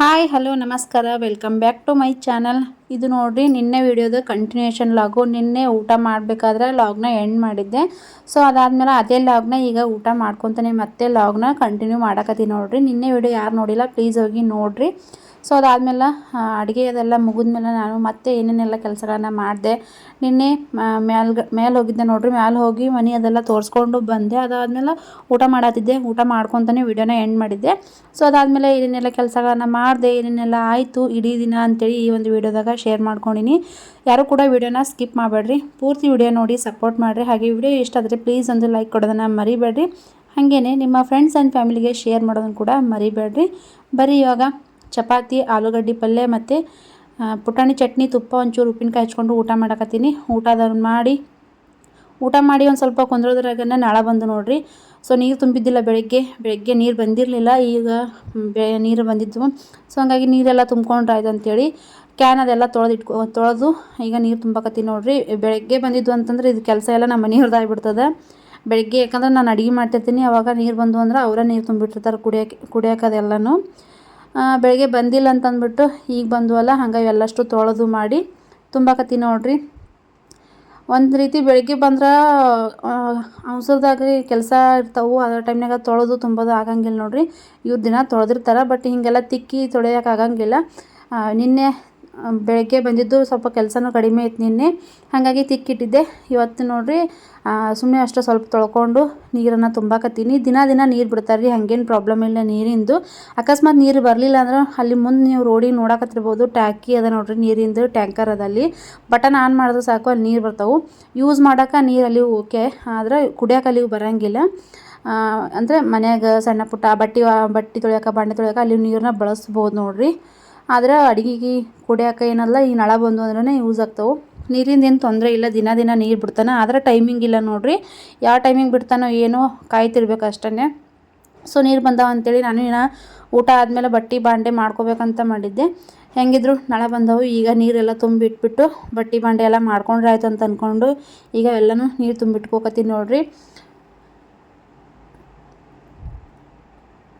Hi, hello, ನಮಸ್ಕಾರ. Welcome back to my channel ಇದು ನೋಡಿರಿ, ನಿನ್ನೆ ವಿಡಿಯೋದ ಕಂಟಿನ್ಯೂಷನ್ ಲಾಗು. ನಿನ್ನೆ ಊಟ ಮಾಡಬೇಕಾದ್ರೆ ಲಾಗ್ನ ಎಂಡ್ ಮಾಡಿದ್ದೆ. ಸೊ ಅದಾದಮೇಲೆ ಅದೇ ಲಾಗ್ನ ಈಗ ಊಟ ಮಾಡ್ಕೊತಾನೆ. ಮತ್ತೆ ಲಾಗ್ನ ಕಂಟಿನ್ಯೂ ಮಾಡಕತ್ತೀನಿ ನೋಡಿರಿ. ನಿನ್ನೆ ವಿಡಿಯೋ ಯಾರು ನೋಡಿಲ್ಲ ಪ್ಲೀಸ್ ಹೋಗಿ ನೋಡ್ರಿ. ಸೊ ಅದಾದಮೇಲೆ ಅಡುಗೆ ಅದೆಲ್ಲ ಮುಗಿದ್ಮೇಲೆ ನಾನು ಮತ್ತೆ ಏನೇನೆಲ್ಲ ಕೆಲಸಗಳನ್ನ ಮಾಡಿದೆ. ನಿನ್ನೆ ಮ್ಯಾಲ್ಗ ಮೇಲೆ ಹೋಗಿದ್ದೆ ನೋಡ್ರಿ, ಮ್ಯಾಲೆ ಹೋಗಿ ಮನೆ ಅದೆಲ್ಲ ತೋರಿಸ್ಕೊಂಡು ಬಂದೆ. ಅದಾದಮೇಲೆ ಊಟ ಮಾಡತ್ತಿದ್ದೆ ಊಟ ಮಾಡ್ಕೊತಾನೆ ವಿಡಿಯೋನ ಎಂಡ್ ಮಾಡಿದ್ದೆ. ಸೊ ಅದಾದಮೇಲೆ ಏನೇನೆಲ್ಲ ಕೆಲಸಗಳನ್ನ ಮಾಡಿದೆ, ಏನೇನೆಲ್ಲ ಆಯಿತು, ಇಡೀ ದಿನ ಅಂತೇಳಿ ಈ ಒಂದು ವಿಡಿಯೋದಾಗ ಶೇರ್ ಮಾಡ್ಕೊಂಡಿನಿ. ಯಾರು ಕೂಡ ವಿಡಿಯೋನ ಸ್ಕಿಪ್ ಮಾಡಬೇಡ್ರಿ. ಪೂರ್ತಿ ವಿಡಿಯೋ ನೋಡಿ ಸಪೋರ್ಟ್ ಮಾಡಿರಿ. ಹಾಗೆ ವಿಡಿಯೋ ಇಷ್ಟ ಆದರೆ ಪ್ಲೀಸ್ ಒಂದು ಲೈಕ್ ಕೊಡೋದನ್ನು ಮರಿಬೇಡ್ರಿ. ಹಾಗೇನೆ ನಿಮ್ಮ ಫ್ರೆಂಡ್ಸ್ ಆ್ಯಂಡ್ ಫ್ಯಾಮಿಲಿಗೆ ಶೇರ್ ಮಾಡೋದನ್ನು ಕೂಡ ಮರಿಬೇಡ್ರಿ. ಬರೀ ಇವಾಗ ಚಪಾತಿ, ಆಲೂಗಡ್ಡೆ ಪಲ್ಯ ಮತ್ತು ಪುಟಾಣಿ ಚಟ್ನಿ, ತುಪ್ಪ ಒಂಚೂರು ಉಪ್ಪಿನಕಾಯಿ ಹಚ್ಕೊಂಡು ಊಟ ಮಾಡಕತ್ತೀನಿ. ಊಟ ಅದನ್ನು ಮಾಡಿ, ಊಟ ಮಾಡಿ ಒಂದು ಸ್ವಲ್ಪ ಕುಂದ್ರೋದ್ರಾಗನ ನಾಳೆ ಬಂದು ನೋಡ್ರಿ. ಸೊ ನೀರು ತುಂಬಿದ್ದಿಲ್ಲ ಬೆಳಗ್ಗೆ. ಬೆಳಗ್ಗೆ ನೀರು ಬಂದಿರಲಿಲ್ಲ. ಈಗ ಬೆ, ನೀರು ಬಂದಿದ್ದು ಸೊ ಹಂಗಾಗಿ ನೀರೆಲ್ಲ ತುಂಬ್ಕೊಂಡ್ರಾಯ್ತು ಅಂತೇಳಿ ಕ್ಯಾನ್ ಅದೆಲ್ಲ ತೊಳೆದು ಇಟ್ಕೊ ತೊಳೆದು ಈಗ ನೀರು ತುಂಬಕತ್ತೀನಿ ನೋಡ್ರಿ. ಬೆಳಗ್ಗೆ ಬಂದಿದ್ದು ಅಂತಂದ್ರೆ ಇದು ಕೆಲಸ ಎಲ್ಲ ನಮ್ಮ ಮನೆಯವ್ರದ್ದು ಆಗ್ಬಿಡ್ತದೆ. ಬೆಳಗ್ಗೆ ಯಾಕಂದ್ರೆ ನಾನು ಅಡುಗೆ ಮಾಡ್ತಿರ್ತೀನಿ. ಅವಾಗ ನೀರು ಬಂದು ಅಂದ್ರೆ ಅವರೇ ನೀರು ತುಂಬಿಟ್ಟಿರ್ತಾರೆ ಕುಡಿಯೋಕೆ ಕುಡಿಯೋಕೆ ಅದೆಲ್ಲನೂ. ಬೆಳಗ್ಗೆ ಬಂದಿಲ್ಲ ಅಂತಂದ್ಬಿಟ್ಟು ಈಗ ಬಂದ್ವಲ್ಲ ಹಂಗೆ ಎಲ್ಲಷ್ಟು ತೊಳೆದು ಮಾಡಿ ತುಂಬಾಕತ್ತೀನಿ ನೋಡ್ರಿ. ಒಂದು ರೀತಿ ಬೆಳಗ್ಗೆ ಬಂದ್ರೆ ಅವಸರದಾಗ ಕೆಲಸ ಇರ್ತಾವೆ ಅದರ ಟೈಮ್ನಾಗ ತೊಳೆದು ತುಂಬೋದು ಆಗಂಗಿಲ್ಲ ನೋಡ್ರಿ. ಇವ್ರು ದಿನ ತೊಳೆದಿರ್ತಾರೆ, ಬಟ್ ಹೀಗೆಲ್ಲ ತಿಕ್ಕಿ ತೊಳೆಯೋಕ್ಕಾಗಂಗಿಲ್ಲ ನಿನ್ನೆ ಬೆಳಗ್ಗೆ ಬಂದಿದ್ದು ಸ್ವಲ್ಪ ಕೆಲಸನೂ ಕಡಿಮೆ ಇತ್ತು ನಿನ್ನೆ. ಹಾಗಾಗಿ ತಿಕ್ಕಿಟ್ಟಿದ್ದೆ. ಇವತ್ತು ನೋಡಿರಿ ಸುಮ್ಮನೆ ಅಷ್ಟು ಸ್ವಲ್ಪ ತೊಳ್ಕೊಂಡು ನೀರನ್ನು ತುಂಬಾಕತ್ತೀನಿ ದಿನ ದಿನ ನೀರು ಬಿಡ್ತಾರೆ ರೀ ಹಾಗೇನು ಪ್ರಾಬ್ಲಮ್ ಇಲ್ಲ ನೀರಿಂದು. ಅಕಸ್ಮಾತ್ ನೀರು ಬರಲಿಲ್ಲ ಅಂದ್ರೆ ಅಲ್ಲಿ ಮುಂದೆ ನೀವು ರೋಡಿಗೆ ನೋಡಕತ್ತಿರ್ಬೋದು, ಟ್ಯಾಕಿ ಅದ ನೋಡಿರಿ, ನೀರಿಂದು ಟ್ಯಾಂಕರ್ ಅದಲ್ಲಿ ಬಟನ್ ಆನ್ ಮಾಡಿದ್ರೆ ಸಾಕು, ಅಲ್ಲಿ ನೀರು ಬರ್ತಾವೆ. ಯೂಸ್ ಮಾಡೋಕೆ ಅಲ್ಲಿ ಓಕೆ, ಆದರೆ ಕುಡಿಯೋಕೆ ಅಲ್ಲಿ ಬರೋಂಗಿಲ್ಲ. ಅಂದರೆ ಮನ್ಯಾಗ ಸಣ್ಣ ಪುಟ್ಟ ಬಟ್ಟೆ ಬಟ್ಟೆ ತೊಳ್ಯಾಕ, ಬಾಂಡೆ ತೊಳ್ಯಾಕ ಅಲ್ಲಿ ನೀರನ್ನ ಬಳಸ್ಬೋದು ನೋಡ್ರಿ. ಆದ್ರೆ ಅಡುಗೆಗೆ ಕುಡಿಯೋಕೆ ಏನಲ್ಲ, ಈ ನಳ ಬಂದು ಅಂದ್ರೆ ಯೂಸ್ ಆಗ್ತಾವೆ. ನೀರಿಂದ ಏನು ತೊಂದರೆ ಇಲ್ಲ, ದಿನ ದಿನ ನೀರು ಬಿಡ್ತಾನೆ. ಆದರೆ ಟೈಮಿಂಗ್ ಇಲ್ಲ ನೋಡಿರಿ, ಯಾವ ಟೈಮಿಂಗ್ ಬಿಡ್ತಾನೋ ಏನೋ ಕಾಯ್ತಿರ್ಬೇಕು ಅಷ್ಟೇ ಸೊ ನೀರು ಬಂದಾವ ಅಂತೇಳಿ ನಾನು ಇನ್ನು ಊಟ ಆದಮೇಲೆ ಬಟ್ಟೆ ಬಾಂಡೆ ಮಾಡ್ಕೋಬೇಕಂತ ಮಾಡಿದ್ದೆ. ಹೆಂಗಿದ್ರು ನಳ ಬಂದವು, ಈಗ ನೀರೆಲ್ಲ ತುಂಬಿಟ್ಬಿಟ್ಟು ಬಟ್ಟೆ ಬಾಂಡೆ ಎಲ್ಲ ಮಾಡ್ಕೊಂಡ್ರೆ ಆಯ್ತು ಅಂತ ಅಂದ್ಕೊಂಡು ಈಗ ಎಲ್ಲನೂ ನೀರು ತುಂಬಿಟ್ಕೋಕತ್ತೀನಿ ನೋಡ್ರಿ.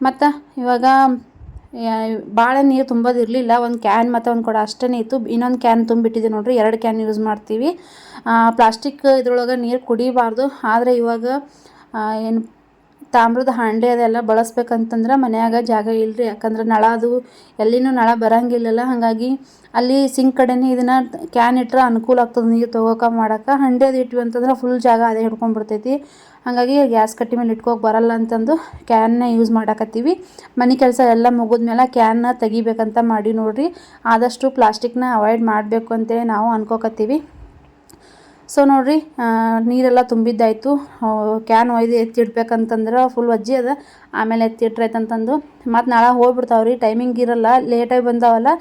ಮತ್ತು ಇವಾಗ ಭಾಳ ನೀರು ತುಂಬೋದಿರಲಿಲ್ಲ, ಒಂದು ಕ್ಯಾನ್ ಮತ್ತು ಒಂದು ಕೊಡ ಅಷ್ಟೇ ಇತ್ತು. ಇನ್ನೊಂದು ಕ್ಯಾನ್ ತುಂಬಿಟ್ಟಿದ್ದೆ ನೋಡ್ರಿ, ಎರಡು ಕ್ಯಾನ್ ಯೂಸ್ ಮಾಡ್ತೀವಿ. ಪ್ಲಾಸ್ಟಿಕ್ ಇದ್ರೊಳಗೆ ನೀರು ಕುಡಿಬಾರ್ದು. ಆದರೆ ಇವಾಗ ಏನು ತಾಮ್ರದ ಹಾಂಡೆ ಅದೆಲ್ಲ ಬಳಸ್ಬೇಕಂತಂದ್ರೆ ಮನ್ಯಾಗ ಜಾಗ ಇಲ್ಲರಿ ಯಾಕಂದ್ರೆ ನಳ ಅದು ಎಲ್ಲಿನೂ ನಳ ಬರಂಗಿಲ್ಲಲ್ಲ. ಹಾಗಾಗಿ ಅಲ್ಲಿ ಸಿಂಕ್ ಕಡೆನೇ ಇದನ್ನು ಕ್ಯಾನ್ ಇಟ್ಟರೆ ಅನುಕೂಲ ಆಗ್ತದೆ ನೀರು ತೊಗೋಕೆ ಮಾಡೋಕೆ. ಹಂಡೆ ಅದು ಇಟ್ವಿ ಅಂತಂದ್ರೆ ಫುಲ್ ಜಾಗ ಅದೇ ಹಿಡ್ಕೊಂಡ್ಬಿಡ್ತೈತಿ. ಹಾಗಾಗಿ ಗ್ಯಾಸ್ ಕಟ್ಟಿ ಮೇಲೆ ಇಟ್ಕೋಕೆ ಬರಲ್ಲ ಅಂತಂದು ಕ್ಯಾನ್ನ ಯೂಸ್ ಮಾಡಾಕತ್ತೀವಿ. ಮನೆ ಕೆಲಸ ಎಲ್ಲ ಮುಗಿದ್ಮೇಲೆ ಕ್ಯಾನ್ನ ತೆಗಿಬೇಕಂತ ಮಾಡಿ ನೋಡಿರಿ. ಆದಷ್ಟು ಪ್ಲಾಸ್ಟಿಕ್ನ ಅವಾಯ್ಡ್ ಮಾಡಬೇಕು ಅಂತೇಳಿ ನಾವು ಅನ್ಕೋಕತ್ತೀವಿ. ಸೊ ನೋಡಿರಿ ನೀರೆಲ್ಲ ತುಂಬಿದ್ದಾಯಿತು. ಕ್ಯಾನ್ ಒಯ್ದು ಎತ್ತಿಡ್ಬೇಕಂತಂದ್ರೆ ಫುಲ್ ಅಜ್ಜಿ ಅದ. ಆಮೇಲೆ ಎತ್ತಿಟ್ರೈತಂತಂದು ಮತ್ತು ನಾಳೆ ಹೋಗ್ಬಿಡ್ತಾವ್ರಿ ಟೈಮಿಂಗ್ ಇರಲ್ಲ ಲೇಟಾಗಿ ಬಂದಾವಲ್ಲ,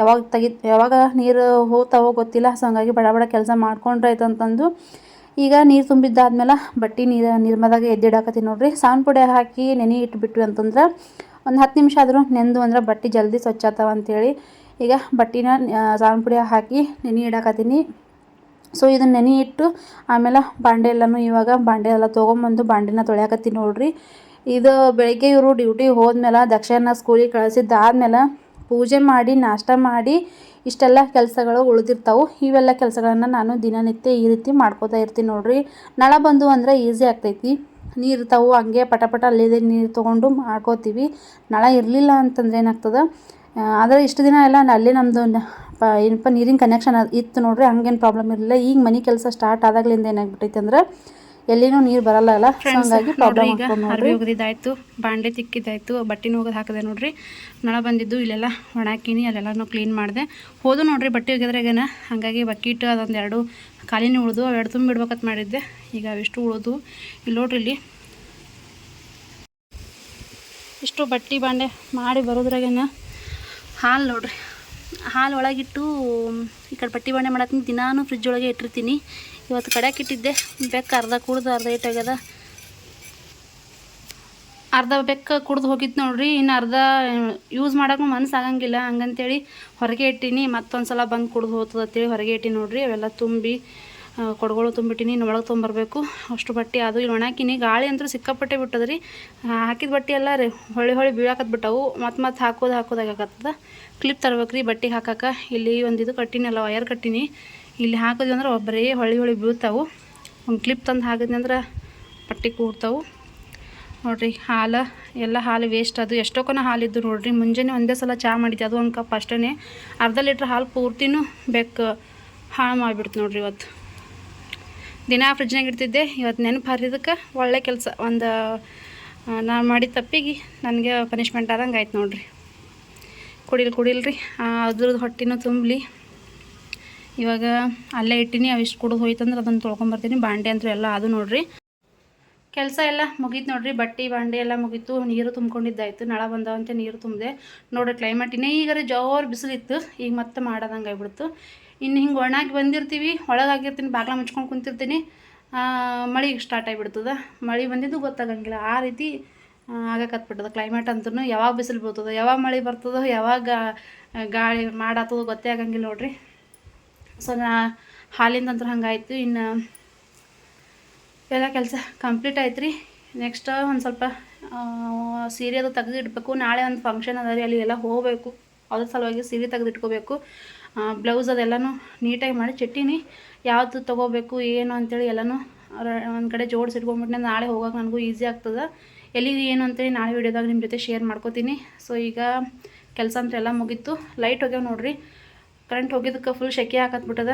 ಯಾವಾಗ ತೆಗಿ, ಯಾವಾಗ ನೀರು ಹೋಗ್ತಾವೋ ಗೊತ್ತಿಲ್ಲ. ಸೊ ಹಂಗಾಗಿ ಬಡ ಬಡ ಕೆಲಸ ಮಾಡ್ಕೊಂಡ್ರೈತಂತಂದು ಈಗ ನೀರು ತುಂಬಿದ್ದಾದ್ಮೇಲೆ ಬಟ್ಟೆ ನೀರು ನಿರ್ಮದಾಗ ಎದ್ದಿಡಾಕತ್ತೀನಿ ನೋಡಿರಿ. ಸಾನ್ ಪುಡಿ ಹಾಕಿ ನೆನೆ ಇಟ್ಬಿಟ್ವಿ ಅಂತಂದ್ರೆ ಒಂದು ಹತ್ತು ನಿಮಿಷ ಆದರೂ ನೆಂದು ಅಂದ್ರೆ ಬಟ್ಟೆ ಜಲ್ದಿ ಸ್ವಚ್ಛ ಆತಾವ ಅಂತೇಳಿ ಈಗ ಬಟ್ಟಿನ ಸಾನ್ ಪುಡಿ ಹಾಕಿ ನೆನೆ ಇಡಾಕತ್ತೀನಿ. ಸೊ ಇದನ್ನ ನೆನೆ ಇಟ್ಟು ಆಮೇಲೆ ಬಾಂಡೆ ಎಲ್ಲನೂ ಇವಾಗ ಬಾಂಡೆ ಎಲ್ಲ ತೊಗೊಂಬಂದು ಬಾಂಡೆನ ತೊಳೆಯಕತ್ತೀನಿ ನೋಡ್ರಿ. ಇದು ಬೆಳಗ್ಗೆ ಇವರು ಡ್ಯೂಟಿಗೆ ಹೋದ್ಮೇಲೆ ದಕ್ಷಿಣ ಸ್ಕೂಲಿಗೆ ಕಳಿಸಿದ್ದಾದ್ಮೇಲೆ ಪೂಜೆ ಮಾಡಿ, ನಾಷ್ಟ ಮಾಡಿ, ಇಷ್ಟೆಲ್ಲ ಕೆಲಸಗಳು ಉಳಿದಿರ್ತಾವೆ. ಇವೆಲ್ಲ ಕೆಲಸಗಳನ್ನು ನಾನು ದಿನನಿತ್ಯ ಈ ರೀತಿ ಮಾಡ್ಕೋತಾ ಇರ್ತೀನಿ ನೋಡ್ರಿ. ನಳ ಬಂದು ಅಂದರೆ ಈಸಿ ಆಗ್ತೈತಿ. ನೀರು ಇರ್ತಾವೆ, ಹಂಗೆ ಪಟಪಟ ಪಟ ಅಲ್ಲಿದೆ ನೀರು ತೊಗೊಂಡು ಮಾಡ್ಕೋತೀವಿ. ನಳ ಇರಲಿಲ್ಲ ಅಂತಂದ್ರೆ ಏನಾಗ್ತದೆ? ಆದರೆ ಇಷ್ಟು ದಿನ ಎಲ್ಲ ಅಲ್ಲಿ ನಮ್ಮದು ಪ ಏನಪ್ಪ ನೀರಿನ ಕನೆಕ್ಷನ್ ಇತ್ತು ನೋಡ್ರಿ ಹಂಗೇನು ಪ್ರಾಬ್ಲಮ್ ಇರಲಿಲ್ಲ. ಈಗ ಮನೆ ಕೆಲಸ ಸ್ಟಾರ್ಟ್ ಆದಾಗ್ಲಿಂದ ಏನಾಗ್ಬಿಟ್ಟೈತೆ ಅಂದ್ರೆ ಎಲ್ಲಿನೂ ನೀರು ಬರಲ್ಲ ಅಲ್ಲ? ಹಂಗಾಗಿ ಪ್ರಾಬ್ಲಮ್ ಒಗದಿದ್ದಾಯ್ತು ಬಾಂಡೆ ತಿಕ್ಕಿದ್ದಾಯ್ತು ಬಟ್ಟೆ ಹೋಗೋದು ಹಾಕಿದೆ ನೋಡ್ರಿ. ನಳ ಬಂದಿದ್ದು ಇಲ್ಲೆಲ್ಲ ಒಣಾಕಿನಿ ಅಲ್ಲೆಲ್ಲನೂ ಕ್ಲೀನ್ ಮಾಡಿದೆ. ಹೋದು ನೋಡ್ರಿ ಬಟ್ಟೆ ಒಗೆದ್ರಾಗೇನ ಹಂಗಾಗಿ ಬಕೀಟ್ ಅದೊಂದು ಎರಡು ಖಾಲಿನೇ ಉಳಿದು ಎರಡು ತುಂಬ ಇಡ್ಬೇಕಂತ ಮಾಡಿದ್ದೆ. ಈಗ ಅವೆಷ್ಟು ಉಳಿದು ಇಲ್ಲಿ ನೋಡ್ರಿ ಇಲ್ಲಿ. ಇಷ್ಟು ಬಟ್ಟೆ ಬಾಂಡೆ ಮಾಡಿ ಬರೋದ್ರಾಗೇನ ಹಾಲು ನೋಡ್ರಿ. ಹಾಲು ಒಳಗಿಟ್ಟು ಈ ಕಡೆ ಪಟ್ಟಿ ಬಾಣೆ ಮಾಡತ್ತೀನಿ. ದಿನಾನು ಫ್ರಿಜ್ ಒಳಗೆ ಇಟ್ಟಿರ್ತೀನಿ. ಇವತ್ತು ಕಡೆಯಕ್ಕೆ ಇಟ್ಟಿದ್ದೆ. ಬೆಕ್ಕ ಅರ್ಧ ಕುಡ್ದು ಅರ್ಧ ಇಟ್ಟಾಗ್ಯದ ಅರ್ಧ ಬೆಕ್ಕ ಕುಡ್ದು ಹೋಗಿತ್ತು ನೋಡ್ರಿ. ಇನ್ನು ಅರ್ಧ ಯೂಸ್ ಮಾಡೋಕ್ಕೂ ಮನ್ಸು ಆಗಂಗಿಲ್ಲ ಹಂಗಂತೇಳಿ ಹೊರಗೆ ಇಟ್ಟೀನಿ. ಮತ್ತೊಂದು ಸಲ ಬಂದು ಕುಡ್ದು ಹೋಗ್ತದೆ ಅಂತೇಳಿ ಹೊರಗೆ ಇಟ್ಟೀನಿ ನೋಡ್ರಿ. ಅವೆಲ್ಲ ತುಂಬಿ ಕೊಡಗಳು ತುಂಬಿಟ್ಟಿನಿ ಒಳಗೆ ತೊಗೊಂಬರ್ಬೇಕು. ಅಷ್ಟು ಬಟ್ಟೆ ಅದು ಇಲ್ಲಿ ಒಣಾಕಿನಿ. ಗಾಳಿ ಅಂತೂ ಸಿಕ್ಕಾಪಟ್ಟೆ ಬಿಟ್ಟದ್ರಿ. ಹಾಕಿದ ಬಟ್ಟೆ ಎಲ್ಲ ರೀ, ಹೊಳ್ಳಿ ಹೊಳ್ಳಿ ಬೀಳಾಕತ್ ಬಿಟ್ಟವು. ಮತ್ತು ಮತ್ತೆ ಹಾಕೋದು ಹಾಕೋದಾಗತ್ತದ ಕ್ಲಿಪ್ ತರ್ಬೇಕು ರೀ ಬಟ್ಟೆ ಹಾಕಕ್ಕೆ ಇಲ್ಲಿ ಒಂದು ಇದು ಕಟ್ಟಿನಿ ಅಲ್ಲ ವಯರ್ ಕಟ್ಟಿನಿ. ಇಲ್ಲಿ ಹಾಕಿದ್ವಿ ಅಂದ್ರೆ ಒಬ್ಬರೇ ಹೊಳ್ಳಿ ಹೊಳಿ ಬೀಳ್ತಾವು. ಒಂದು ಕ್ಲಿಪ್ ತಂದು ಹಾಕಿದ್ನಿ ಅಂದ್ರೆ ಬಟ್ಟೆ ಕೂಡ್ತಾವು. ನೋಡ್ರಿ, ಹಾಲು, ಎಲ್ಲ ಹಾಲು ವೇಸ್ಟ್ ಅದು. ಎಷ್ಟೊಕ್ಕನ ಹಾಲಿದ್ದು ನೋಡ್ರಿ, ಮುಂಜಾನೆ ಒಂದೇ ಸಲ ಚಹಾ ಮಾಡಿದ್ದೆ. ಅದು ಒಂದು ಕಪ್ ಅಷ್ಟೇ ಅರ್ಧ ಲೀಟ್ರ್ ಹಾಲು ಪೂರ್ತಿನೂ ಬೆಕ್ಕು ಹಾಳು ಮಾಡಿಬಿಡ್ತು ನೋಡ್ರಿ ಇವತ್ತು. ದಿನ ಫ್ರಿಜ್ನಾಗ ಇಡ್ತಿದ್ದೆ. ಇವತ್ತು ನೆನಪು ಹರಿದಕ್ಕೆ ಒಳ್ಳೆ ಕೆಲಸ. ಒಂದು ನಾನು ಮಾಡಿದ ತಪ್ಪಿಗೆ ನನಗೆ ಪನಿಷ್ಮೆಂಟ್ ಆದಂಗೆ ಆಯ್ತು ನೋಡಿರಿ. ಕುಡಿಲ್ ಕುಡಿಲ್ರಿ. ಅದ್ರದ್ದು ಹೊಟ್ಟೆನೂ ತುಂಬಲಿ. ಇವಾಗ ಅಲ್ಲೇ ಇಟ್ಟಿನಿ, ಅವಿಷ್ಟು ಕುಡಿದು ಹೋಯ್ತಂದ್ರೆ ಅದನ್ನು ತೊಳ್ಕೊಂಬರ್ತೀನಿ ಬಾಂಡೆ ಅಂತೂ ಎಲ್ಲ ಅದು ನೋಡ್ರಿ. ಕೆಲಸ ಎಲ್ಲ ಮುಗೀತು ನೋಡ್ರಿ. ಬಟ್ಟೆ, ಬಾಂಡೆ ಎಲ್ಲ ಮುಗೀತು. ನೀರು ತುಂಬ್ಕೊಂಡಿದ್ದಾಯ್ತು. ನಳ ಬಂದವಂತೆ ನೀರು ತುಂಬಿದೆ. ನೋಡ್ರಿ ಕ್ಲೈಮೇಟ್ ಇನ್ನೇ ಈಗ ಜೋರು ಬಿಸಿಲಿತ್ತು. ಈಗ ಮತ್ತೆ ಮಾಡೋದಂಗೆ ಆಗ್ಬಿಡ್ತು. ಇನ್ನು ಹಿಂಗೆ ಒಣಾಗಿ ಬಂದಿರ್ತೀವಿ ಒಳಗಾಗಿರ್ತೀನಿ ಬಾಗ್ಲ ಮುಚ್ಕೊಂಡು ಕುಂತಿರ್ತೀನಿ. ಮಳೆ ಸ್ಟಾರ್ಟ್ ಆಗಿಬಿಡ್ತದೆ. ಮಳೆ ಬಂದಿದ್ದು ಗೊತ್ತಾಗಂಗಿಲ್ಲ. ಆ ರೀತಿ ಆಗಕತ್ಬಿಟ್ಟದ ಕ್ಲೈಮೇಟ್ ಅಂತೂ ಯಾವಾಗ ಬಿಸಿಲು ಬರ್ತದೆ ಯಾವಾಗ ಮಳೆ ಬರ್ತದೋ, ಯಾವಾಗ ಗಾಳಿ ಮಾಡಾತದೋ ಗೊತ್ತೇ ಆಗಂಗಿಲ್ಲ ನೋಡ್ರಿ. ಸೊ ನಾ, ಹಾಲಿಂದ ಹಂಗಾಯಿತು ಇನ್ನು, ಎಲ್ಲ ಕೆಲಸ ಕಂಪ್ಲೀಟ್ ಆಯ್ತು ರೀ ನೆಕ್ಸ್ಟ್ ಒಂದು ಸ್ವಲ್ಪ ಸೀರೆ ಅದು ತೆಗೆದಿಡ್ಬೇಕು. ನಾಳೆ ಒಂದು ಫಂಕ್ಷನ್ ಅದ ರೀ, ಅಲ್ಲಿ ಎಲ್ಲ ಹೋಗಬೇಕು. ಅದ್ರ ಸಲುವಾಗಿ ಸೀರೆ ತೆಗೆದು ಇಟ್ಕೋಬೇಕು ಬ್ಲೌಸ್ ಅದೆಲ್ಲನೂ ನೀಟಾಗಿ ಮಾಡಿ ಚಿಟ್ಟಿನಿ. ಯಾವುದು ತೊಗೋಬೇಕು, ಏನು ಅಂತೇಳಿ ಎಲ್ಲನೂ ಒಂದು ಕಡೆ ಜೋಡಿಸಿ ಇಟ್ಕೊಂಡ್ಬಿಟ್ಟು ನಾಳೆ ಹೋಗೋಕೆ ನನಗೂ ಈಸಿ ಆಗ್ತದೆ. ಎಲ್ಲಿಗೆ ಏನು ಅಂತೇಳಿ ನಾಳೆ ವಿಡಿಯೋದಾಗ ನಿಮ್ಮ ಜೊತೆ ಶೇರ್ ಮಾಡ್ಕೋತೀನಿ. ಸೊ ಈಗ ಕೆಲಸ ಅಂತ ಎಲ್ಲ ಮುಗೀತು. ಲೈಟ್ ಹೋಗ್ಯಾವ ನೋಡ್ರಿ. ಕರೆಂಟ್ ಹೋಗಿದ್ದಕ್ಕೆ ಫುಲ್ ಶೆಕೆ ಹಾಕತ್ಬಿಟ್ಟದ.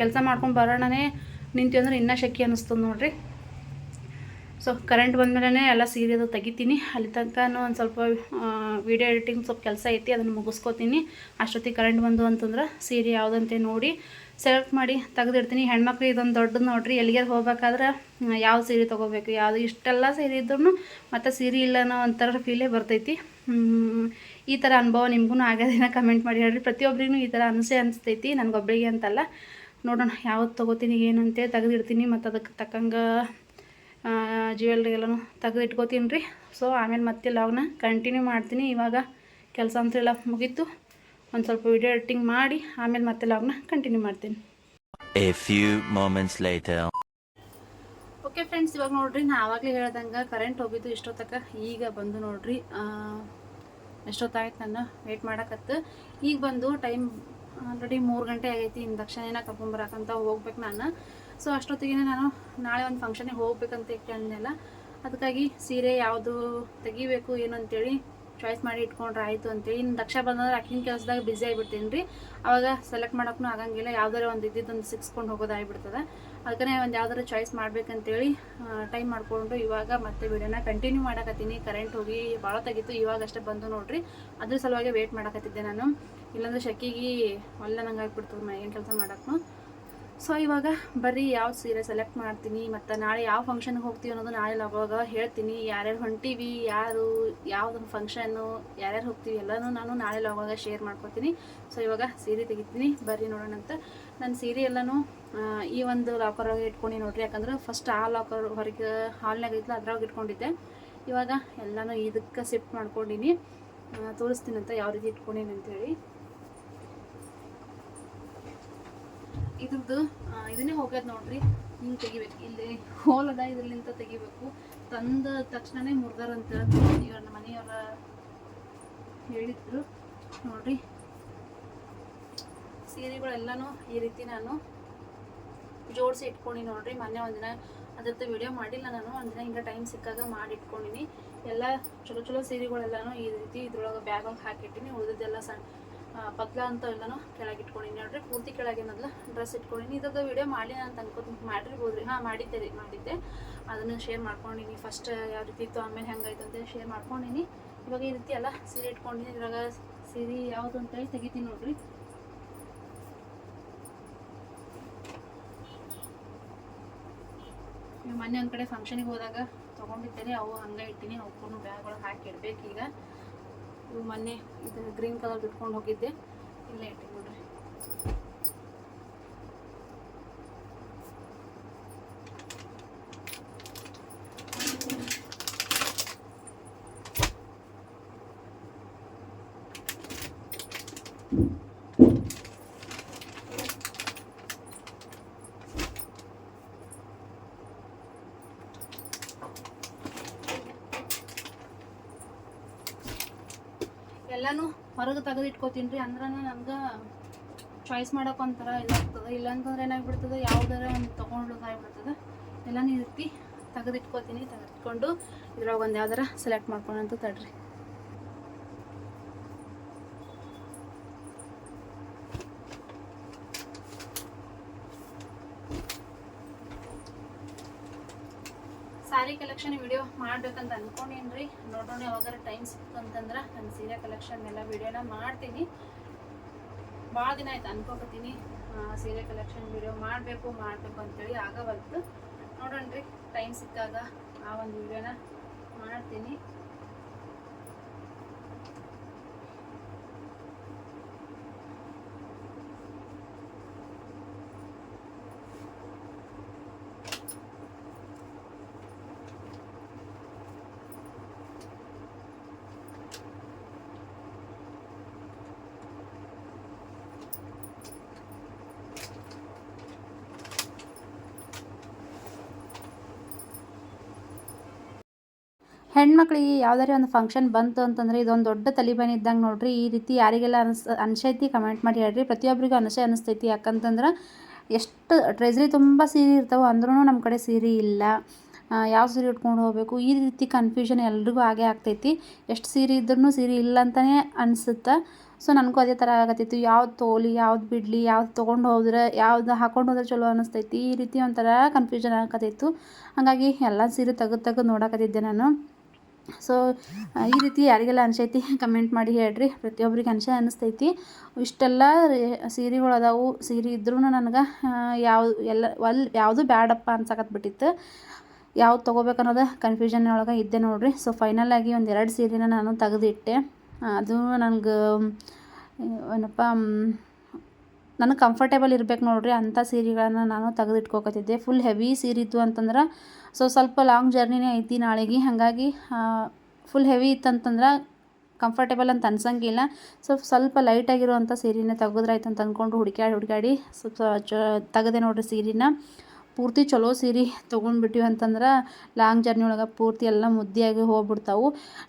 ಕೆಲಸ ಮಾಡ್ಕೊಂಡು ಬರೋಣನೇ ನಿಂತೀವಿ ಅಂದ್ರೆ ಇನ್ನೂ ಶೆಕೆ ಅನ್ನಿಸ್ತದೆ ನೋಡ್ರಿ. ಸೊ ಕರೆಂಟ್ ಬಂದಮೇಲೆ ಎಲ್ಲ ಸೀರೆದು ತೆಗಿತೀನಿ. ಅಲ್ಲಿ ತನಕನೂ ಒಂದು ಸ್ವಲ್ಪ ವೀಡಿಯೋ ಎಡಿಟಿಂಗ್ ಸ್ವಲ್ಪ ಕೆಲಸ ಐತಿ, ಅದನ್ನು ಮುಗಿಸ್ಕೋತೀನಿ. ಅಷ್ಟೊತ್ತಿಗೆ ಕರೆಂಟ್ ಬಂದು ಅಂತಂದ್ರೆ ಸೀರೆ ಯಾವುದಂತೆ ನೋಡಿ ಸೆಲೆಕ್ಟ್ ಮಾಡಿ ತೆಗೆದಿಡ್ತೀನಿ. ಹೆಣ್ಮಕ್ಳು ಇದೊಂದು ದೊಡ್ಡದು ನೋಡ್ರಿ, ಎಲ್ಲಿಗೆ ಹೋಗ್ಬೇಕಾದ್ರೆ ಯಾವ ಸೀರೆ ತೊಗೋಬೇಕು, ಯಾವುದು ಇಷ್ಟೆಲ್ಲ ಸೀರೆ ಇದ್ರೂ ಮತ್ತು ಸೀರೆ ಇಲ್ಲ ಅನ್ನೋ ಒಂಥರ ಫೀಲೇ ಬರ್ತೈತಿ. ಈ ಥರ ಅನುಭವ ನಿಮಗೂ ಆಗೋದಿನ ಕಮೆಂಟ್ ಮಾಡಿ ಹೇಳ್ರಿ. ಪ್ರತಿಯೊಬ್ಬರಿಗೂ ಈ ಥರ ಅನಿಸೆ ಅನಿಸ್ತೈತಿ ನನಗೊಬ್ಬಳಿಗೆ ಅಂತಲ್ಲ. ನೋಡೋಣ ಯಾವ್ದು ತೊಗೋತೀನಿ, ಏನಂತೇಳಿ ತೆಗೆದಿಡ್ತೀನಿ, ಮತ್ತು ಅದಕ್ಕೆ ತಕ್ಕಂಗೆ ಜ್ಯುವೆಲ್ರಿ ಎಲ್ಲನೂ ತೆಗೆದು ಇಟ್ಕೋತೀನಿ ರೀ. ಸೊ ಆಮೇಲೆ ಮತ್ತೆ ಲಾಗ್ನ ಕಂಟಿನ್ಯೂ ಮಾಡ್ತೀನಿ. ಇವಾಗ ಕೆಲಸ ಅಂತೆಲ್ಲ ಮುಗೀತು. ಒಂದು ಸ್ವಲ್ಪ ವಿಡಿಯೋ ಎಡಿಟಿಂಗ್ ಮಾಡಿ ಆಮೇಲೆ ಮತ್ತೆ ಲಾಗ್ನ ಕಂಟಿನ್ಯೂ ಮಾಡ್ತೀನಿ. ಓಕೆ ಫ್ರೆಂಡ್ಸ್ ಇವಾಗ ನೋಡ್ರಿ ನಾ ಆವಾಗಲೇ ಹೇಳ್ದಂಗೆ ಕರೆಂಟ್ ಹೋಗಿದ್ದು ಇಷ್ಟೊತ್ತಕ. ಈಗ ಬಂದು ನೋಡ್ರಿ ಎಷ್ಟೊತ್ತಾಯ್ತು ನಾನು ವೆಯ್ಟ್ ಮಾಡಕತ್ತು. ಈಗ ಬಂದು ಟೈಮ್ ಆಲ್ರೆಡಿ ಮೂರು ಗಂಟೆ ಆಗೈತಿ. ಇನ್ನು ದಕ್ಷಿಣ ಕರ್ಕೊಂಬರಕಂತ ಹೋಗ್ಬೇಕು ನಾನು. ಸೊ ಅಷ್ಟೊತ್ತಿಗೆ ನಾನು ನಾಳೆ ಒಂದು ಫಂಕ್ಷನಿಗೆ ಹೋಗ್ಬೇಕಂತ ಇಟ್ಕೊಂಡೆಲ್ಲ ಅದಕ್ಕಾಗಿ ಸೀರೆ ಯಾವುದು ತೆಗಿಬೇಕು, ಏನು ಅಂತೇಳಿ ಚಾಯ್ಸ್ ಮಾಡಿ ಇಟ್ಕೊಂಡ್ರೆ ಆಯಿತು ಅಂತೇಳಿ. ಇನ್ನು ದಕ್ಷ ಬಂದಂದ್ರೆ ಅಕ್ಕಿನ ಕೆಲಸದಾಗ ಬ್ಯುಸಿ ಆಗಿಬಿಡ್ತೀನಿ ರೀ. ಅವಾಗ ಸೆಲೆಕ್ಟ್ ಮಾಡೋಕ್ಕೂ ಆಗಂಗಿಲ್ಲ. ಯಾವ್ದಾರ ಒಂದು ಇದ್ದಿದ್ದೊಂದು ಸಿಕ್ಸ್ಕೊಂಡು ಹೋಗೋದಾಗಿಬಿಡ್ತದೆ ಅದಕ್ಕೆ ಒಂದು ಯಾವ್ದಾರ ಚಾಯ್ಸ್ ಮಾಡ್ಬೇಕಂತೇಳಿ ಟೈಮ್ ಮಾಡಿಕೊಂಡು ಇವಾಗ ಮತ್ತೆ ವಿಡಿಯೋನ ಕಂಟಿನ್ಯೂ ಮಾಡಕತ್ತೀನಿ. ಕರೆಂಟ್ ಹೋಗಿ ಭಾಳ ತೆಗಿತು. ಇವಾಗ ಅಷ್ಟೇ ಬಂದು ನೋಡ್ರಿ. ಅದ್ರ ಸಲುವಾಗಿ ವೇಟ್ ಮಾಡಕತ್ತಿದ್ದೆ ನಾನು. ಇಲ್ಲಾಂದ್ರೆ ಶಕ್ಕಿಗೆ ಒಲ್ಲ ನಂಗೆ ಆಗಿಬಿಡ್ತು ಏನು ಕೆಲಸ ಮಾಡೋಕ್ಕೂ ಸೊ ಇವಾಗ ಬರ್ರಿ, ಯಾವ ಸೀರೆ ಸೆಲೆಕ್ಟ್ ಮಾಡ್ತೀನಿ, ಮತ್ತು ನಾಳೆ ಯಾವ ಫಂಕ್ಷನ್ಗೆ ಹೋಗ್ತೀವಿ ಅನ್ನೋದು ನಾಳೆ ಅವಾಗ ಹೇಳ್ತೀನಿ. ಯಾರ್ಯಾರು ಹೊಂಟೀವಿ, ಯಾರು, ಯಾವ್ದೊಂದು ಫಂಕ್ಷನ್ನು ಯಾರ್ಯಾರು ಹೋಗ್ತೀವಿ ಎಲ್ಲನೂ ನಾನು ನಾಳೆ ಅವಾಗ ಶೇರ್ ಮಾಡ್ಕೊತೀನಿ. ಸೊ ಇವಾಗ ಸೀರೆ ತೆಗಿತೀನಿ. ಬರ್ರಿ ನೋಡೋಣ ಅಂತ. ನನ್ನ ಸೀರೆ ಎಲ್ಲನೂ ಈ ಒಂದು ಲಾಕರ್ ಒಳಗೆ ಇಟ್ಕೊಂಡು ನೋಡ್ರಿ. ಯಾಕಂದ್ರೆ ಫಸ್ಟ್ ಆ ಲಾಕರ್ ಹೊರಗೆ ಹಾಲ್ನಾಗ ಐತಲ್ಲ ಇಟ್ಕೊಂಡಿದ್ದೆ. ಇವಾಗ ಎಲ್ಲನೂ ಇದಕ್ಕೆ ಶಿಫ್ಟ್ ಮಾಡ್ಕೊಂಡಿನಿ. ಅಂತ ಯಾವ ರೀತಿ ಇಟ್ಕೊಂಡಿನಿ ಅಂತೇಳಿ. ಇದ್ರದ್ದು ಇದನ್ನೇ ಹೋಗ್ಯದ ನೋಡ್ರಿ. ಹಿಂಗೆ ತೆಗಿಬೇಕು. ಇಲ್ಲಿ ಹೋಲ್ ಅದ ಇದ್ರಲ್ಲಿಂದ ತೆಗಿಬೇಕು. ತಂದ ತಕ್ಷಣನೇ ಮುರ್ದಾರ ಅಂತ ಇವ್ರ ಮನೆಯವರ ಹೇಳಿದ್ರು. ನೋಡ್ರಿ. ಸೀರೆಗಳೆಲ್ಲನೂ ಈ ರೀತಿ ನಾನು ಜೋಡಿಸಿ ಇಟ್ಕೊಂಡು ನೋಡ್ರಿ. ಮೊನ್ನೆ ಒಂದಿನ ಅದ್ರದ್ದು ವಿಡಿಯೋ ಮಾಡಿಲ್ಲ ನಾನು. ಒಂದಿನ ಹಿಂಗೆ ಟೈಮ್ ಸಿಕ್ಕಾಗ ಮಾಡಿ ಇಟ್ಕೊಂಡಿನಿ. ಎಲ್ಲ ಚಲೋ ಚಲೋ ಸೀರೆಗಳೆಲ್ಲನೂ ಈ ರೀತಿ ಇದ್ರೊಳಗೆ ಬ್ಯಾಗ್ ಹಾಕಿಟ್ಟಿನಿ. ಉಳಿದಿದ್ದೆಲ್ಲ ಸಣ್ಣ ಆ, ಪತ್ಲ ಅಂತ ಎಲ್ಲನೂ ಕೆಳಗೆ ಇಟ್ಕೊಂಡಿನಿ. ನೋಡ್ರಿ ಪೂರ್ತಿ ಕೆಳಗೇನಲ್ಲ ಡ್ರೆಸ್ ಇಟ್ಕೊಂಡಿನಿ. ಇದ್ರದ್ದು ವಿಡಿಯೋ ಮಾಡಿ ಅಂತ ಅನ್ಕೋತ ಮಾಡಿರ್ಬೋದು ರೀ ಹಾಂ ಮಾಡಿದ್ದೆ ರೀ ಮಾಡಿದ್ದೆ. ಅದನ್ನು ಶೇರ್ ಮಾಡ್ಕೊಂಡಿನಿ. ಫಸ್ಟ್ ಯಾವ ರೀತಿ ಇತ್ತು ಆಮೇಲೆ ಹೆಂಗಾಯ್ತು ಅಂತೇಳಿ ಶೇರ್ ಮಾಡ್ಕೊಂಡಿನಿ. ಇವಾಗ ಈ ರೀತಿ ಎಲ್ಲ ಸೀರೆ ಇಟ್ಕೊಂಡಿನಿ. ಇದ್ರಾಗ ಸೀರೆ ಯಾವುದು ಅಂತೇಳಿ ತೆಗಿತೀನಿ ನೋಡ್ರಿ. ಮೊನ್ನೆ ಒಂದು ಕಡೆ ಫಂಕ್ಷನಿಗೆ ಹೋದಾಗ ತೊಗೊಂಡಿದ್ದೇನೆ ಅವು ಹಂಗೆ ಇಟ್ಟಿನಿ. ಅವಕ್ಕೂ ಬ್ಯಾಗ್ ಒಳಗೆ ಹಾಕಿ ಇಡ್ಬೇಕು ಈಗ. ಮೊನ್ನೆ ಇದು ಗ್ರೀನ್ ಕಲರ್ ಬಿಟ್ಕೊಂಡು ಹೋಗಿದ್ದೆ. ಇಲ್ಲೇ ಇಟ್ಟಿನಿ ನೋಡ್ರಿ ಎಲ್ಲನೂ ಹೊರಗೆ ತೆಗೆದು ಇಟ್ಕೋತೀನಿ ರೀ ಅಂದ್ರೆ ನನ್ಗೆ ಚಾಯ್ಸ್ ಮಾಡೋಕೆ ಒಂಥರ ಇದಾಗ್ತದೆ ಇಲ್ಲಾಂತಂದ್ರೆ ಏನಾಗ್ಬಿಡ್ತದೆ? ಯಾವ್ದಾರ ಒಂದು ತೊಗೊಂಡು ಆಗ್ಬಿಡ್ತದೆ. ಎಲ್ಲ ಈ ರೀತಿ ತೆಗೆದು ಇಟ್ಕೋತೀನಿ ತೆಗೆದಿಟ್ಕೊಂಡು ಇದ್ರೊಳಗೆ ಒಂದು ಯಾವ್ದಾರ ಸೆಲೆಕ್ಟ್ ಮಾಡ್ಕೊಂಡಂತ ತಡ್ರಿ. ಕಲೆಕ್ಷನ್ ವಿಡಿಯೋ ಮಾಡ್ಬೇಕಂತ ಅನ್ಕೊಂಡೇನ್ರಿ. ನೋಡೋಣ ಯಾವಾಗಾರ ಟೈಮ್ ಸಿಕ್ತು ಅಂತಂದ್ರೆ ನಾನು ಸೀರೆ ಕಲೆಕ್ಷನ್ ಎಲ್ಲ ವಿಡಿಯೋನ ಮಾಡ್ತೀನಿ. ಭಾಳ ದಿನ ಆಯ್ತು ಅನ್ಕೋಕತ್ತೀನಿ. ಸೀರೆ ಕಲೆಕ್ಷನ್ ವಿಡಿಯೋ ಮಾಡಬೇಕು ಮಾಡಬೇಕು ಅಂತೇಳಿ ನೋಡೋಣ ರೀ ಟೈಮ್ ಸಿಕ್ಕಾಗ ಆ ಒಂದು ವಿಡಿಯೋನ ಮಾಡ್ತೀನಿ. ಹೆಣ್ಮಕ್ಳಿಗೆ ಯಾವ್ದಾರ ಒಂದು ಫಂಕ್ಷನ್ ಬಂತು ಅಂತಂದ್ರೆ ಇದೊಂದು ದೊಡ್ಡ ತಲಿಬೇನೆ ಇದ್ದಂಗೆ ನೋಡ್ರಿ, ಈ ರೀತಿ ಯಾರಿಗೆಲ್ಲ ಅನ್ಸ್, ಅನ್ಸೈತಿ ಕಮೆಂಟ್ ಮಾಡಿ ಹೇಳ್ರಿ. ಪ್ರತಿಯೊಬ್ಬರಿಗೂ ಅನಿಸೆ ಅನಿಸ್ತೈತಿ. ಯಾಕಂತಂದ್ರೆ ಎಷ್ಟು ಟ್ರೆಜರಿ ತುಂಬ ಸೀರೆ ಇರ್ತಾವೆ ಅಂದ್ರೂ ನಮ್ಮ ಕಡೆ ಸೀರೆ ಇಲ್ಲ. ಯಾವ ಸೀರೆ ಉಟ್ಕೊಂಡು ಹೋಗಬೇಕು? ಈ ರೀತಿ ಕನ್ಫ್ಯೂಷನ್ ಎಲ್ರಿಗೂ ಆಗೇ ಆಗ್ತೈತಿ. ಎಷ್ಟು ಸೀರೆ ಇದ್ರೂ ಸೀರೆ ಇಲ್ಲ ಅಂತಲೇ ಅನಿಸುತ್ತೆ. ಸೊ ನನಗೂ ಅದೇ ಥರ ಆಗತ್ತಿತ್ತು ಯಾವ್ದು ತೋಲಿ, ಯಾವ್ದು ಬಿಡಲಿ, ಯಾವ್ದು ತೊಗೊಂಡು ಹೋದ್ರೆ, ಯಾವ್ದು ಹಾಕೊಂಡು ಹೋದ್ರೆ ಚಲೋ ಅನಿಸ್ತೈತಿ. ಈ ರೀತಿ ಒಂಥರ ಕನ್ಫ್ಯೂಷನ್ ಆಗತ್ತಿತ್ತು ಹಾಗಾಗಿ ಎಲ್ಲ ಸೀರೆ ತೆಗೆದು ತೆಗೆದು ನೋಡಕತ್ತಿದ್ದೆ ನಾನು. ಸೊ ಈ ರೀತಿ ಯಾರಿಗೆಲ್ಲ ಅನ್ಸೈತಿ ಕಮೆಂಟ್ ಮಾಡಿ ಹೇಳ್ರಿ. ಪ್ರತಿಯೊಬ್ಬರಿಗೆ ಅನ್ಸೆ ಅನಿಸ್ತೈತಿ. ಇಷ್ಟೆಲ್ಲ ಸೀರೆಗಳು ಅದಾವು. ಸೀರೆ ಇದ್ರೂ ನನಗೆ ಯಾವ, ಎಲ್ಲ, ಒಲ್, ಯಾವುದು ಬ್ಯಾಡಪ್ಪ ಅನ್ಸಕತ್ಬಿಟ್ಟಿತ್ತು ಯಾವ್ದು ತೊಗೋಬೇಕು ಅನ್ನೋದು ಕನ್ಫ್ಯೂಷನ್ ಒಳಗೆ ಇದ್ದೆ ನೋಡ್ರಿ. ಸೊ ಫೈನಲ್ ಆಗಿ ಒಂದು ಎರಡು ಸೀರೆನ ನಾನು ತೆಗೆದಿಟ್ಟೆ. ಅದು ನನಗೆ ಏನಪ್ಪ ನನಗೆ ಕಂಫರ್ಟೇಬಲ್ ಇರ್ಬೇಕು ನೋಡ್ರಿ. ಅಂಥ ಸೀರೆಗಳನ್ನ ನಾನು ತೆಗೆದಿಟ್ಕೋಕತ್ತಿದ್ದೆ. ಫುಲ್ ಹೆವಿ ಸೀರೆ ಇತ್ತು ಅಂತಂದ್ರೆ ಸೊ ಸ್ವಲ್ಪ ಲಾಂಗ್ ಜರ್ನಿನೇ ಐತಿ ನಾಳೆಗೆ. ಹಾಗಾಗಿ ಫುಲ್ ಹೆವಿ ಇತ್ತಂತಂದ್ರೆ ಕಂಫರ್ಟೇಬಲ್ ಅಂತ ಅನ್ಸಂಗಿಲ್ಲ. ಸೊ ಸ್ವಲ್ಪ ಲೈಟಾಗಿರುವಂಥ ಸೀರೆನ ತೆಗೆದ್ರಾಯ್ತು ಅಂತ ಅಂದ್ಕೊಂಡು ಹುಡುಕ್ಯಾಡಿ ಹುಡುಕ್ಯಾಡಿ, ಸ್ವಲ್ಪ ಚ ತೆಗೆದೆ ನೋಡ್ರಿ ಸೀರೆನ. ಪೂರ್ತಿ ಚಲೋ ಸೀರೆ ತೊಗೊಂಡ್ಬಿಟ್ಟಿವಿ ಅಂತಂದ್ರೆ ಲಾಂಗ್ ಜರ್ನಿ ಒಳಗೆ ಪೂರ್ತಿ ಎಲ್ಲ ಮುದ್ದೆಯಾಗಿ ಹೋಗ್ಬಿಡ್ತಾವು.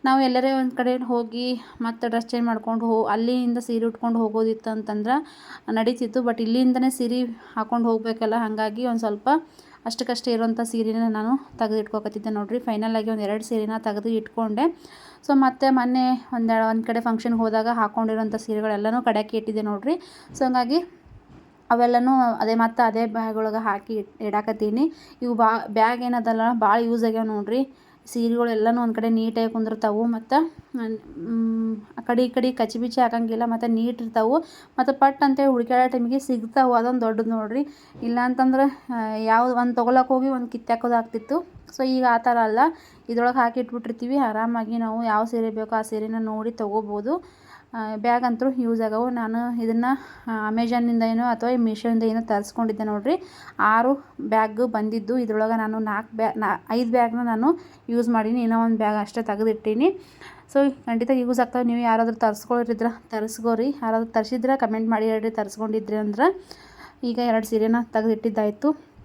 ನಾವು ಎಲ್ಲರೇ ಒಂದು ಕಡೆ ಹೋಗಿ ಮತ್ತೆ ಡ್ರೆಸ್ ಚೇಂಜ್ ಮಾಡ್ಕೊಂಡು ಹೋ, ಅಲ್ಲಿಂದ ಸೀರೆ ಉಟ್ಕೊಂಡು ಹೋಗೋದಿತ್ತು ಅಂತಂದ್ರೆ ನಡೀತಿತ್ತು. ಬಟ್ ಇಲ್ಲಿಂದನೇ ಸೀರೆ ಹಾಕೊಂಡು ಹೋಗಬೇಕಲ್ಲ. ಹಾಗಾಗಿ ಒಂದು ಸ್ವಲ್ಪ ಅಷ್ಟಕ್ಕಷ್ಟೇ ಇರುವಂಥ ಸೀರೆನ ನಾನು ತೆಗೆದು ಇಟ್ಕೊಕತ್ತಿದ್ದೆ ನೋಡಿರಿ ಫೈನಲಾಗಿ ಒಂದು ಎರಡು ಸೀರೆನ ತೆಗೆದು ಇಟ್ಕೊಂಡೆ. ಸೊ ಮತ್ತೆ ಮೊನ್ನೆ ಒಂದು ಒಂದು ಕಡೆ ಫಂಕ್ಷನ್ಗೆ ಹೋದಾಗ ಹಾಕ್ಕೊಂಡಿರುವಂಥ ಸೀರೆಗಳೆಲ್ಲನೂ ಕಡೆಗೆ ಇಟ್ಟಿದ್ದೆ ನೋಡಿರಿ. ಸೊ ಹಂಗಾಗಿ ಅವೆಲ್ಲನೂ ಅದೇ ಮತ್ತು ಅದೇ ಬ್ಯಾಗ್ ಒಳಗೆ ಹಾಕಿ ಇಡಾಕತ್ತೀನಿ. ಇವು ಬ್ಯಾಗ್ ಏನದಲ್ಲ ಭಾಳ ಯೂಸ್ ಆಗ್ಯಾವ ನೋಡ್ರಿ. ಸೀರೆಗಳು ಎಲ್ಲನೂ ಒಂದು ಕಡೆ ನೀಟಾಗಿ ಕುಂದಿರ್ತಾವೆ ಮತ್ತು ಆ ಕಡೆ ಈ ಕಡೆ ಕಚ್ಚಿ ಬಿಚ್ಚಿ ಹಾಕಂಗಿಲ್ಲ, ಮತ್ತು ನೀಟ್ ಇರ್ತಾವೆ. ಮತ್ತು ಪಟ್ ಅಂತೇಳಿ ಹುಡ್ಕ್ಯಾಡೋ ಟೈಮಿಗೆ ಸಿಗ್ತಾವೆ, ಅದೊಂದು ದೊಡ್ಡದು ನೋಡಿರಿ. ಇಲ್ಲ ಅಂತಂದ್ರೆ ಯಾವ್ದು ಒಂದು ತೊಗೊಳಕ್ಕೆ ಹೋಗಿ ಒಂದು ಕಿತ್ತಾಕೋದಾಗ್ತಿತ್ತು ಸೊ ಈಗ ಆ ಥರ ಅಲ್ಲ. ಇದ್ರೊಳಗೆ ಹಾಕಿ ಇಟ್ಬಿಟ್ಟಿರ್ತೀವಿ. ಆರಾಮಾಗಿ ನಾವು ಯಾವ ಸೀರೆ ಬೇಕೋ ಆ ಸೀರೆನ ನೋಡಿ ತೊಗೋಬೋದು. ಬ್ಯಾಗ್ ಅಂತೂ ಯೂಸ್ ಆಗವು. ನಾನು ಇದನ್ನು ಅಮೆಝಾನಿಂದ ಏನೋ ಅಥವಾ ಮೀಶೋಯಿಂದ ಏನೋ ತರಿಸ್ಕೊಂಡಿದ್ದೆ ನೋಡಿರಿ. ಆರು ಬ್ಯಾಗ್ ಬಂದಿದ್ದು. ಇದ್ರೊಳಗೆ ನಾನು ನಾಲ್ಕು ಬ್ಯಾ, ನಾ, ಐದು ಬ್ಯಾಗ್ನ ನಾನು ಯೂಸ್ ಮಾಡೀನಿ. ಇನ್ನೂ ಒಂದು ಬ್ಯಾಗ್ ಅಷ್ಟೇ ತೆಗೆದಿಟ್ಟೀನಿ. ಸೊ ಖಂಡಿತ ಯೂಸ್ ಆಗ್ತಾವೆ. ನೀವು ಯಾರಾದರೂ ತರಿಸ್ಕೊಳ್ರಿದ್ರೆ, ತರಿಸ್ಕೋರಿ. ಯಾರಾದರೂ ತರಿಸಿದ್ರೆ ಕಮೆಂಟ್ ಮಾಡಿ ಹೇಳ್ರಿ, ತರಿಸ್ಕೊಂಡಿದ್ರಿ ಅಂದ್ರೆ ಈಗ ಎರಡು ಸೀರೆನ ತೆಗೆದಿಟ್ಟಿದ್ದಾಯಿತು.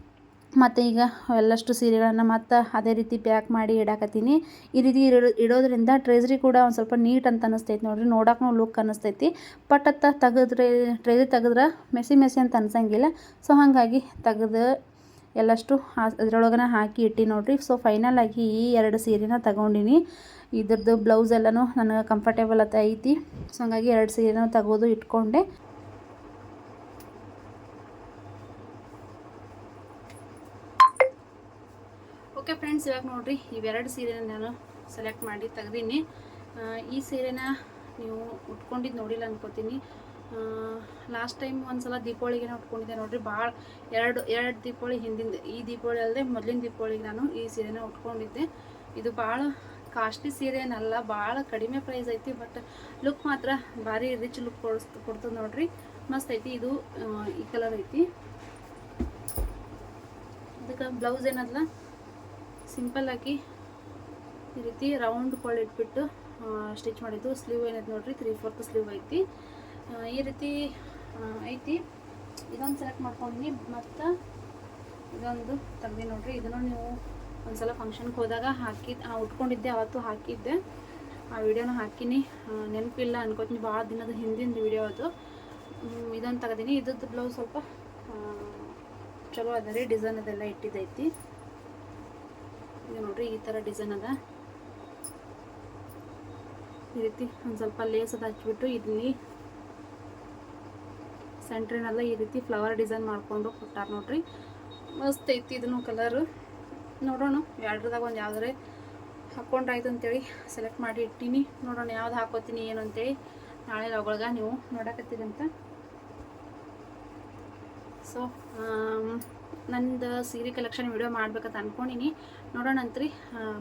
ಮತ್ತು ಈಗ ಎಲ್ಲಷ್ಟು ಸೀರೆಗಳನ್ನು ಮತ್ತು ಅದೇ ರೀತಿ ಪ್ಯಾಕ್ ಮಾಡಿ ಇಡಾಕತ್ತೀನಿ. ಈ ರೀತಿ ಇಡೋ ಇಡೋದ್ರಿಂದ ಟ್ರೇಸ್ರಿ ಕೂಡ ಒಂದು ಸ್ವಲ್ಪ ನೀಟ್ ಅಂತ ಅನ್ನಿಸ್ತೈತಿ ನೋಡಿರಿ. ನೋಡೋಕ್ಕೂ ಲುಕ್ ಅನ್ನಿಸ್ತೈತಿ ಬಟ್ ಅತ್ತ ತೆಗೆದ್ರೆ ಟ್ರೇಸ್ರಿ ತೆಗೆದ್ರೆ ಮೆಸಿ ಮೆಸಿ ಅಂತ ಅನ್ಸಂಗಿಲ್ಲ. ಸೊ ಹಾಗಾಗಿ ತೆಗೆದು ಎಲ್ಲಷ್ಟು ಅದರೊಳಗನ ಹಾಕಿ ಇಟ್ಟು ನೋಡಿರಿ. ಸೊ ಫೈನಲ್ ಆಗಿ ಈ ಎರಡು ಸೀರೆನ ತಗೊಂಡಿನಿ. ಇದ್ರದ್ದು ಬ್ಲೌಸ್ ಎಲ್ಲನೂ ನನಗೆ ಕಂಫರ್ಟೇಬಲ್ ಅಂತ ಐತಿ. ಸೊ ಹಾಗಾಗಿ ಎರಡು ಸೀರೆನೂ ತೆಗೆದು ಇಟ್ಕೊಂಡೆ. ಓಕೆ ಫ್ರೆಂಡ್ಸ್ ಇವಾಗ ನೋಡಿರಿ, ಇವೆರಡು ಸೀರೆನ ನಾನು ಸೆಲೆಕ್ಟ್ ಮಾಡಿ ತೆಗ್ದೀನಿ ಈ ಸೀರೆನ ನೀವು ಉಟ್ಕೊಂಡಿದ್ದು ನೋಡಿಲ್ಲ ಅನ್ಕೋತೀನಿ. ಲಾಸ್ಟ್ ಟೈಮ್ ಒಂದು ಸಲ ದೀಪಾವಳಿಗೆ ಉಟ್ಕೊಂಡಿದ್ದೆ ನೋಡ್ರಿ ಭಾಳ ಎರಡು ಎರಡು ದೀಪಾವಳಿ ಹಿಂದಿಂದ, ಈ ದೀಪಾವಳಿ ಅಲ್ಲದೆ ಮೊದಲಿನ ದೀಪಾವಳಿಗೆ ನಾನು ಈ ಸೀರೆನ ಉಟ್ಕೊಂಡಿದ್ದೆ. ಇದು ಭಾಳ ಕಾಸ್ಟ್ಲಿ ಸೀರೆ ಏನಲ್ಲ ಭಾಳ ಕಡಿಮೆ ಪ್ರೈಸ್ ಐತಿ ಬಟ್ ಲುಕ್ ಮಾತ್ರ ಭಾರಿ ರಿಚ್ ಲುಕ್ ಕೊಡಿಸ್, ಕೊಡ್ತದೆ ನೋಡ್ರಿ. ಮಸ್ತ್ ಐತಿ, ಇದು ಈ ಕಲರ್ ಐತಿ. ಅದಕ್ಕೆ ಬ್ಲೌಸ್ ಏನದಲ್ಲ ಸಿಂಪಲ್ ಆಗಿ ಈ ರೀತಿ ರೌಂಡ್ ಕೊಳ್ಳಿ ಇಟ್ಬಿಟ್ಟು ಸ್ಟಿಚ್ ಮಾಡಿದ್ದು. ಸ್ಲೀವ್ ಏನೈತೆ ನೋಡ್ರಿ? ತ್ರೀ ಫೋರ್ತ್ ಸ್ಲೀವ್ ಐತಿ. ಈ ರೀತಿ ಐತಿ. ಇದೊಂದು ಸೆಲೆಕ್ಟ್ ಮಾಡ್ಕೊಂಡಿನಿ ಮತ್ತು ಇದೊಂದು ತೆಗ್ದು ನೋಡ್ರಿ. ಇದನ್ನು ನೀವು ಒಂದ್ಸಲ ಫಂಕ್ಷನ್ಗೆ ಹೋದಾಗ ಹಾಕಿ ಉಟ್ಕೊಂಡಿದ್ದೆ, ಅವತ್ತು ಹಾಕಿದ್ದೆ. ಆ ವಿಡಿಯೋನ ಹಾಕಿನಿ. ನೆನಪಿಲ್ಲ ಅನ್ಕೋತೀನಿ. ಭಾಳ ದಿನದ ಹಿಂದಿನ ವಿಡಿಯೋ ಅದು. ಇದನ್ನು ತೆಗ್ದೀನಿ. ಇದ್ದದ್ದು ಬ್ಲೌಸ್ ಸ್ವಲ್ಪ ಚಲೋ ಅದ ರೀ. ಡಿಸೈನ್ ಅದೆಲ್ಲ ಇಟ್ಟಿದ್ದೈತಿ. ಈಗ ನೋಡ್ರಿ, ಈ ಥರ ಡಿಸೈನ್ ಅದ. ಈ ರೀತಿ ಒಂದು ಸ್ವಲ್ಪ ಲೇಸ್ ಅದ ಹಚ್ಬಿಟ್ಟು ಇಲ್ಲಿ ಸೆಂಟ್ರಿನೆಲ್ಲ ಈ ರೀತಿ ಫ್ಲವರ್ ಡಿಸೈನ್ ಮಾಡ್ಕೊಂಡು ಕೊಟ್ಟಾರ ನೋಡ್ರಿ. ಮಸ್ತ್ ಐತಿ ಇದನ್ನು ಕಲರು ನೋಡೋಣ, ಎರಡ್ರದಾಗ ಒಂದು ಯಾವ್ದಾರೆ ಹಾಕ್ಕೊಂಡ್ರಾಯ್ತು ಅಂತೇಳಿ ಸೆಲೆಕ್ಟ್ ಮಾಡಿ ಇಟ್ಟೀನಿ. ನೋಡೋಣ ಯಾವ್ದು ಹಾಕೋತೀನಿ, ಏನು ಅಂತೇಳಿ ನಾಳೆ ಅವುಗಳ್ಗ ನೀವು ನೋಡಕತ್ತೀರಿ ಅಂತ. ಸೊ ನಂದು ಸೀರೆ ಕಲೆಕ್ಷನ್ ವಿಡಿಯೋ ಮಾಡ್ಬೇಕಂತ ಅನ್ಕೊಂಡಿನಿ. ನೋಡೋಣ ಅಂತ್ರಿ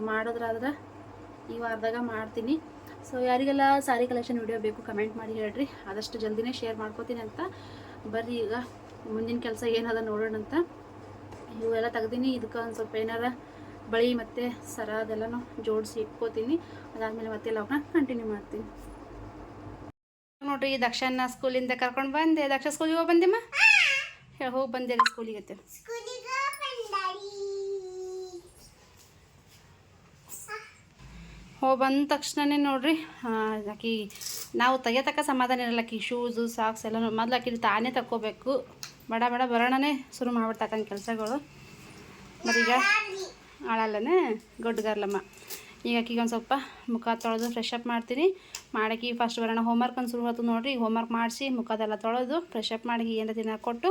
ಮಾಡೋದ್ರಾದ್ರೆ ಈ ವಾರದಾಗ ಮಾಡ್ತೀನಿ. ಸೊ ಯಾರಿಗೆಲ್ಲ ಸಾರಿ ಕಲೆಕ್ಷನ್ ವಿಡಿಯೋ ಬೇಕು ಕಮೆಂಟ್ ಮಾಡಿ ಹೇಳ್ರಿ. ಆದಷ್ಟು ಜಲ್ದಿನೇ ಶೇರ್ ಮಾಡ್ಕೋತೀನಿ ಅಂತ. ಬರ್ರಿ ಈಗ ಮುಂದಿನ ಕೆಲಸ ಏನದ ನೋಡೋಣ ಅಂತ. ಇವೆಲ್ಲ ತೆಗ್ದೀನಿ. ಇದಕ್ಕೆ ಒಂದು ಸ್ವಲ್ಪ ಏನಾರ ಬಳಿ ಮತ್ತು ಸರ ಅದೆಲ್ಲನೂ ಜೋಡಿಸಿ ಇಟ್ಕೋತೀನಿ. ಅದಾದಮೇಲೆ ಮತ್ತೆ ಲಾಗ್ನ ಕಂಟಿನ್ಯೂ ಮಾಡ್ತೀನಿ. ನೋಡ್ರಿ ದಕ್ಷನ್ನ ಸ್ಕೂಲಿಂದ ಕರ್ಕೊಂಡು ಬಂದೆ. ದಕ್ಷ ಸ್ಕೂಲಿಗೆ ಹೋಗಿ ಬಂದೆಮ್ಮ? ಹೇಳಿ ಹೋಗಿ ಬಂದೆ ಸ್ಕೂಲಿಗೆ ಅಂತ ಹೋಗಿ ಬಂದ ತಕ್ಷಣನೇ ನೋಡ್ರಿ. ಆಕಿ, ನಾವು ತೆಗೆತಕ್ಕ ಸಮಾಧಾನ ಇರಲ್ಲ ಆಕಿ. ಶೂಸು ಸಾಕ್ಸ್ ಎಲ್ಲ ಮೊದಲು ಆಕಿ ತಾನೇ ತಕ್ಕೋಬೇಕು. ಬಡ ಬಡ ಬರೋಣನೇ ಶುರು ಮಾಡ್ಬಿಡ್ತಾಕಂಗೆ ಕೆಲಸಗಳು. ಮತ್ತೀಗ ಆಳಲ್ಲನೇ ಗೊಡ್ಗರ್ಲಮ್ಮ. ಈಗ ಆಕಿಗೆ ಒಂದು ಸ್ವಲ್ಪ ಮುಖ ತೊಳೆದು ಫ್ರೆಶ್ ಅಪ್ ಮಾಡ್ತೀನಿ. ಮಾಡಕ್ಕೆ ಫಸ್ಟ್ ಬರೋಣ ಹೋಮ್ವರ್ಕ್ ಒಂದು ಶುರು ಹೊತ್ತು ನೋಡ್ರಿ. ಹೋಮ್ವರ್ಕ್ ಮಾಡಿಸಿ ಮುಖದೆಲ್ಲ ತೊಳೆದು ಫ್ರೆಶ್ ಅಪ್ ಮಾಡಿ ಏನು ದಿನ ಕೊಟ್ಟು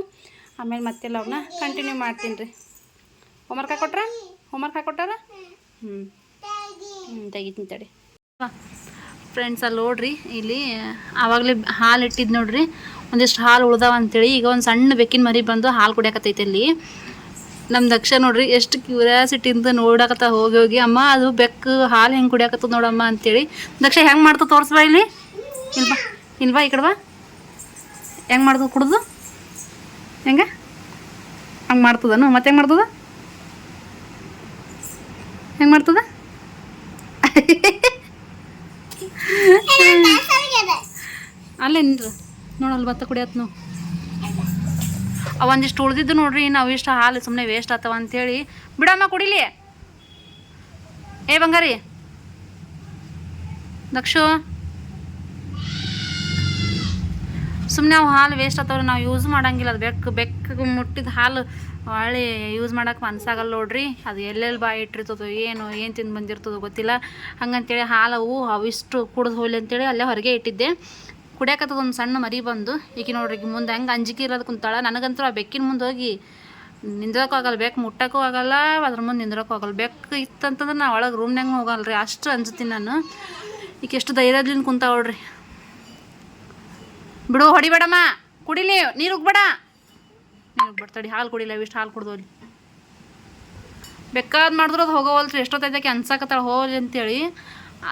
ಆಮೇಲೆ ಮತ್ತೆ ಲವ್ನ ಕಂಟಿನ್ಯೂ ಮಾಡ್ತೀನಿ ರೀ ಹೋಮ್ವರ್ಕ್ ಹಾಕೊಟ್ರ? ಹೋಮ್ವರ್ಕ್ ಹಾಕೊಟ್ಟಾರ? ಹ್ಞೂ ತೆಗಿತೀನಿ ಫ್ರೆಂಡ್ಸ್ ಅಲ್ಲಿ ನೋಡ್ರಿ, ಇಲ್ಲಿ, ಆವಾಗಲೇ ಹಾಲು ಇಟ್ಟಿದ್ದು ನೋಡ್ರಿ. ಒಂದಿಷ್ಟು ಹಾಲು ಉಳ್ದಾವ ಅಂತೇಳಿ ಈಗ ಒಂದು ಸಣ್ಣ ಬೆಕ್ಕಿನ ಮರಿ ಬಂದು ಹಾಲು ಕುಡಿಯಕತ್ತೈತೆ ಇಲ್ಲಿ. ನಮ್ಮ ದಕ್ಷ ನೋಡ್ರಿ, ಎಷ್ಟು ಕ್ಯೂರಿಯಾಸಿಟಿಯಿಂದ ನೋಡಾಕತ್ತ ಹೋಗಿ ಹೋಗಿ, ಅಮ್ಮ, ಅದು ಬೆಕ್ಕು ಹಾಲು ಹೆಂಗೆ ಕುಡಿಯಕತ್ತದ ನೋಡಮ್ಮ ಅಂತೇಳಿ. ದಕ್ಷ ಹೆಂಗೆ ಮಾಡ್ತು ತೋರಿಸ್ಬಾ ಇಲ್ಲಿ. ಇಲ್ವಾ ಇಲ್ವಾ ಈ ಕಡೆ ಬಾ. ಹೆಂಗೆ ಮಾಡ್ತದ ಕುಡ್ದು? ಹೆಂಗೆ? ಹಂಗೆ ಮಾಡ್ತದನು ಮತ್ತೆ ಹೆಂಗೆ ಮಾಡ್ತದ? ಹೆಂಗೆ ಮಾಡ್ತದ? ಅಲ್ಲೇ ನೋಡಲ್ಲ ಭತ್ತ ಕುಡಿಯತ್ ನಾವು ಒಂದಿಷ್ಟು ಉಳ್ದಿದ್ದು ನೋಡ್ರಿ, ನಾವು ಇಷ್ಟು ಹಾಲು ಸುಮ್ಮನೆ ವೇಸ್ಟ್ ಆತವ ಅಂತೇಳಿ. ಬಿಡಮ್ಮ ಕುಡಿಲಿ. ಏ ಬಂಗಾರಿ. ದಕ್ಷು. ಸುಮ್ಮನೆ ಅವು ಹಾಲು ವೇಸ್ಟ್ ಆತವ್ರಿ ನಾವು ಯೂಸ್ ಮಾಡಂಗಿಲ್ಲ. ಅದು ಬೆಕ್ಕು ಬೆಕ್ಕು ಮುಟ್ಟಿದ ಹಾಲು ಹೊಳ್ಳಿ ಯೂಸ್ ಮಾಡಕ್ಕೆ ಮನಸ್ಸಾಗಲ್ಲ ನೋಡ್ರಿ. ಅದು ಎಲ್ಲೆಲ್ಲಿ ಬಾಯಿ ಇಟ್ಟಿರ್ತದೋ ಏನು ಏನು ತಿಂದು ಬಂದಿರ್ತದೋ ಗೊತ್ತಿಲ್ಲ. ಹಂಗಂತೇಳಿ ಹಾಲು ಅವು ಅವಿಷ್ಟು ಕುಡ್ದು ಹೋಗ್ಲಿ ಅಂತೇಳಿ ಅಲ್ಲೇ ಹೊರಗೆ ಇಟ್ಟಿದ್ದೆ. ಕುಡಿಯಕತ್ತದ ಒಂದು ಸಣ್ಣ ಮರಿ ಬಂದು ಈಗ ನೋಡ್ರಿ ಮುಂದೆ ಹೆಂಗೆ ಅಂಜಿಕೆ ಇರೋದು ಕುಂತಾಳ. ನನಗಂತೂ ಆ ಬೆಕ್ಕಿನ ಮುಂದೆ ಹೋಗಿ ನಿಂದ್ರಕ್ಕೂ ಆಗಲ್ಲ ಬೆಕ್ಕು ಮುಟ್ಟಕ್ಕೂ ಆಗಲ್ಲ, ಅದ್ರ ಮುಂದೆ ನಿಂದ್ರಕ್ಕೂ ಆಗಲ್ಲ. ಬೆಕ್ಕು ಇತ್ತಂತಂದ್ರೆ ನಾ ಒಳಗೆ ರೂಮ್ನಾಗ ಹೋಗಲ್ಲ ರೀ ಅಷ್ಟು ಅಂಜುತ್ತೀನಿ ನಾನು. ಈಗ ಎಷ್ಟು ಧೈರ್ಯದಿಂದ ಕುಂತಾವಳ್ರಿ ಬಿಡು, ಹೊಡಿಬೇಡಮ್ಮ. ಕುಡಿಲಿ, ನೀರು ಉಗ್ಬೇಡ. ನೀರು ಉಗ್ಬೇಡ ತಡಿ, ಹಾಲು ಕುಡಿಲ್ಲ ಇಷ್ಟು ಹಾಲು ಕುಡ್ದೋಲಿ ಅಲ್ಲಿ ಬೇಕಾದ್ ಅದು ಹೋಗೋವಲ್ತ್ರಿ ಎಷ್ಟೊತ್ತೈತಕ್ಕೆ ಅನ್ಸಾಕತ್ತಾಳ ಹೋಗಲಿ ಅಂತೇಳಿ.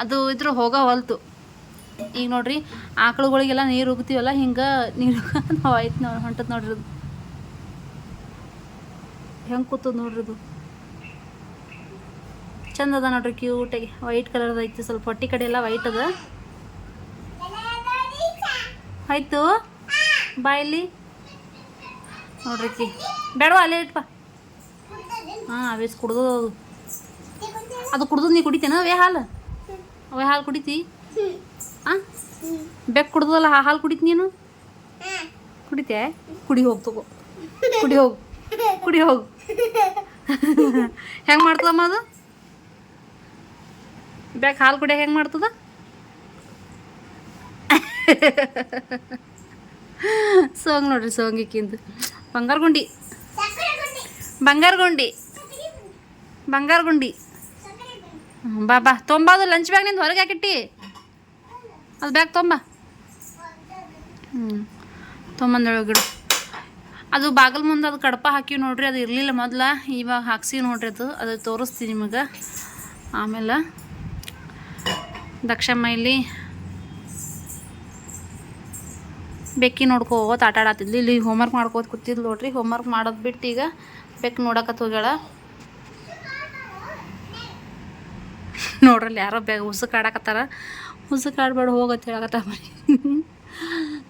ಅದು ಇದ್ರೆ ಹೋಗೋವಲ್ತು. ಈಗ ನೋಡ್ರಿ, ಆಕಳುಗಳಿಗೆಲ್ಲ ನೀರು ಉಗ್ತೀವಲ್ಲ, ಹಿಂಗೆ ನೀರು ನಾವು ಆಯ್ತು ನೋಡಿ, ಹೊಂಟದ್ ನೋಡ್ರಿ ಹೆಂಗೆ ಕೂತದ ನೋಡ್ರಿ ಅದು? ಚಂದ ಅದ ನೋಡ್ರಿ ಕ್ಯೂಟಾಗಿ ವೈಟ್ ಕಲರ್ದು ಐತಿ, ಸ್ವಲ್ಪ ಹೊಟ್ಟಿ ಕಡೆ ಎಲ್ಲ ವೈಟ್ ಅದ. ಆಯ್ತು? ಬಾಯಲ್ಲಿ ನೋಡ್ರಿ ಕಿ ಬೇಡವಾ, ಅಲ್ಲೇ ಇಟ್ಪ ಹಾಂ ಅವೇಸ್ ಕುಡ್ದು ಅದು. ಕುಡ್ದು ನೀ ಕುಡಿತೇನ? ಅವೇ ಹಾಲು? ಅವೇ ಹಾಲು ಕುಡಿತಿ? ಬೆಕ್ಕು ಕುಡ್ದಲ್ಲ ಆ ಹಾಲು ಕುಡಿತ ನೀನು? ಕುಡಿತೆ ಕುಡಿ ಹೋಗಿ, ತಗೋ. ಕುಡಿ ಹೋಗು. ಕುಡಿ ಹೋಗು. ಹೆಂಗೆ ಮಾಡ್ತದಮ್ಮ ಅದು? ಬೆಕ್ ಹಾಲು ಕುಡಿಯ ಹೆಂಗೆ ಮಾಡ್ತದ? ಸೋಂಗ್ ನೋಡ್ರಿ ಸೋಂಗಿಕ್ಕಿಂದು ಬಂಗಾರ ಗುಂಡಿ ಬಂಗಾರ ಗುಂಡಿ ಬಂಗಾರ ಗುಂಡಿ ಬಾಬಾ ತೊಂಬಾದು ಲಂಚ್ ಬ್ಯಾಗ್ ನಿಂದು ಹೊರಗೆ ಹಾಕಿಟ್ಟಿ ಅದು ಬ್ಯಾಗ್ ತೊಂಬ. ಹ್ಞೂ ತೊಂಬಂದೊಳಗೆ ಗಿಡ ಅದು ಬಾಗಲ್ ಮುಂದೆ ಅದು ಕಡಪ ಹಾಕಿವಿ ನೋಡ್ರಿ, ಅದು ಇರಲಿಲ್ಲ ಮೊದ್ಲು, ಇವಾಗ ಹಾಕ್ಸಿವಿ ನೋಡ್ರಿ ಅದು. ಅದು ತೋರಿಸ್ತೀನಿ ನಿಮಗೆ. ಆಮೇಲೆ ದಕ್ಷಮ್ಮ ಇಲ್ಲಿ ಬೆಕ್ಕಿ ನೋಡ್ಕೋತ ಆಟ ಆಡತ್ತಿದ್ಲು ಇಲ್ಲಿ ಹೋಮ್ವರ್ಕ್ ಮಾಡ್ಕೋತ ಕೂತಿದ್ಲು ನೋಡ್ರಿ. ಹೋಮ್ವರ್ಕ್ ಮಾಡೋದು ಬಿಟ್ಟು ಈಗ ಬೆಕ್ಕು ನೋಡಕತ್ ಹೋಗ್ಯಾಳ. ನೋಡ್ರಲ್ಲಿ ಯಾರೋ ಬೇಗ ಉಸುಕ್ ಆಡಕತ್ತಾರ. ಉಸುಕ್ ಆಡ್ಬೇಡ ಹೋಗತ್ ಹೇಳಕತ್ತ ಬರಿ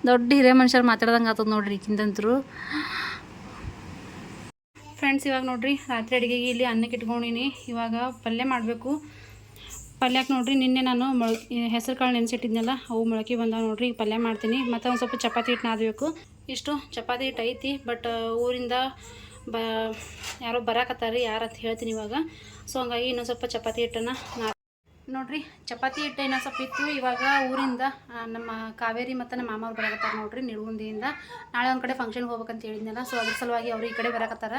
ದೊಡ್ಡ ಹಿರೇ ಮನುಷ್ಯರು ಮಾತಾಡ್ದಂಗೆ ಆತದ ನೋಡ್ರಿ ಈಕಿಂದಂತ್ರು ಫ್ರೆಂಡ್ಸ್ ಇವಾಗ ನೋಡ್ರಿ ರಾತ್ರಿ ಅಡುಗೆಗೆ ಇಲ್ಲಿ ಅನ್ನಕ್ಕೆ ಇಟ್ಕೊಂಡಿನಿ. ಇವಾಗ ಪಲ್ಯ ಮಾಡಬೇಕು. ಪಲ್ಯಕ್ಕೆ ನೋಡ್ರಿ, ನಿನ್ನೆ ನಾನು ಮೊಳ ಹೆಸರು ಕಾಳು ನೆನೆಸಿಟ್ಟಿದ್ನಲ್ಲ, ಅವು ಮೊಳಕೆ ಬಂದಾವ ನೋಡ್ರಿ, ಈಗ ಪಲ್ಯ ಮಾಡ್ತೀನಿ. ಮತ್ತು ಒಂದು ಸ್ವಲ್ಪ ಚಪಾತಿ ಹಿಟ್ಟು ನಾದಬೇಕು ಇಷ್ಟು ಚಪಾತಿ ಹಿಟ್ಟು ಐತಿ, ಬಟ್ ಊರಿಂದ ಬ, ಯಾರೋ ಬರಾಕತ್ತಾರ ಯಾರು ಅಂತ ಹೇಳ್ತೀನಿ ಇವಾಗ. ಸೊ, ಹಂಗಾಗಿ ಇನ್ನೊಂದು ಸ್ವಲ್ಪ ಚಪಾತಿ ಹಿಟ್ಟನ್ನು ನೋಡ್ರಿ, ಚಪಾತಿ ಹಿಟ್ಟು ಏನೋ ಸ್ವಲ್ಪ ಇತ್ತು. ಇವಾಗ ಊರಿಂದ ನಮ್ಮ ಕಾವೇರಿ ಮತ್ತು ನಮ್ಮ ಮಾಮವ್ರು ಬರಾಕತ್ತಾರ ನೋಡ್ರಿ ನಿಡುಗುಂದಿಯಿಂದ ನಾಳೆ ಒಂದು ಕಡೆ ಫಂಕ್ಷನ್ಗೆ ಹೋಗ್ಬೇಕಂತ ಹೇಳಿದ್ನಲ್ಲ ಸೊ ಅದ್ರ ಸಲುವಾಗಿ ಅವರು ಈ ಕಡೆ ಬರಾಕತ್ತಾರ.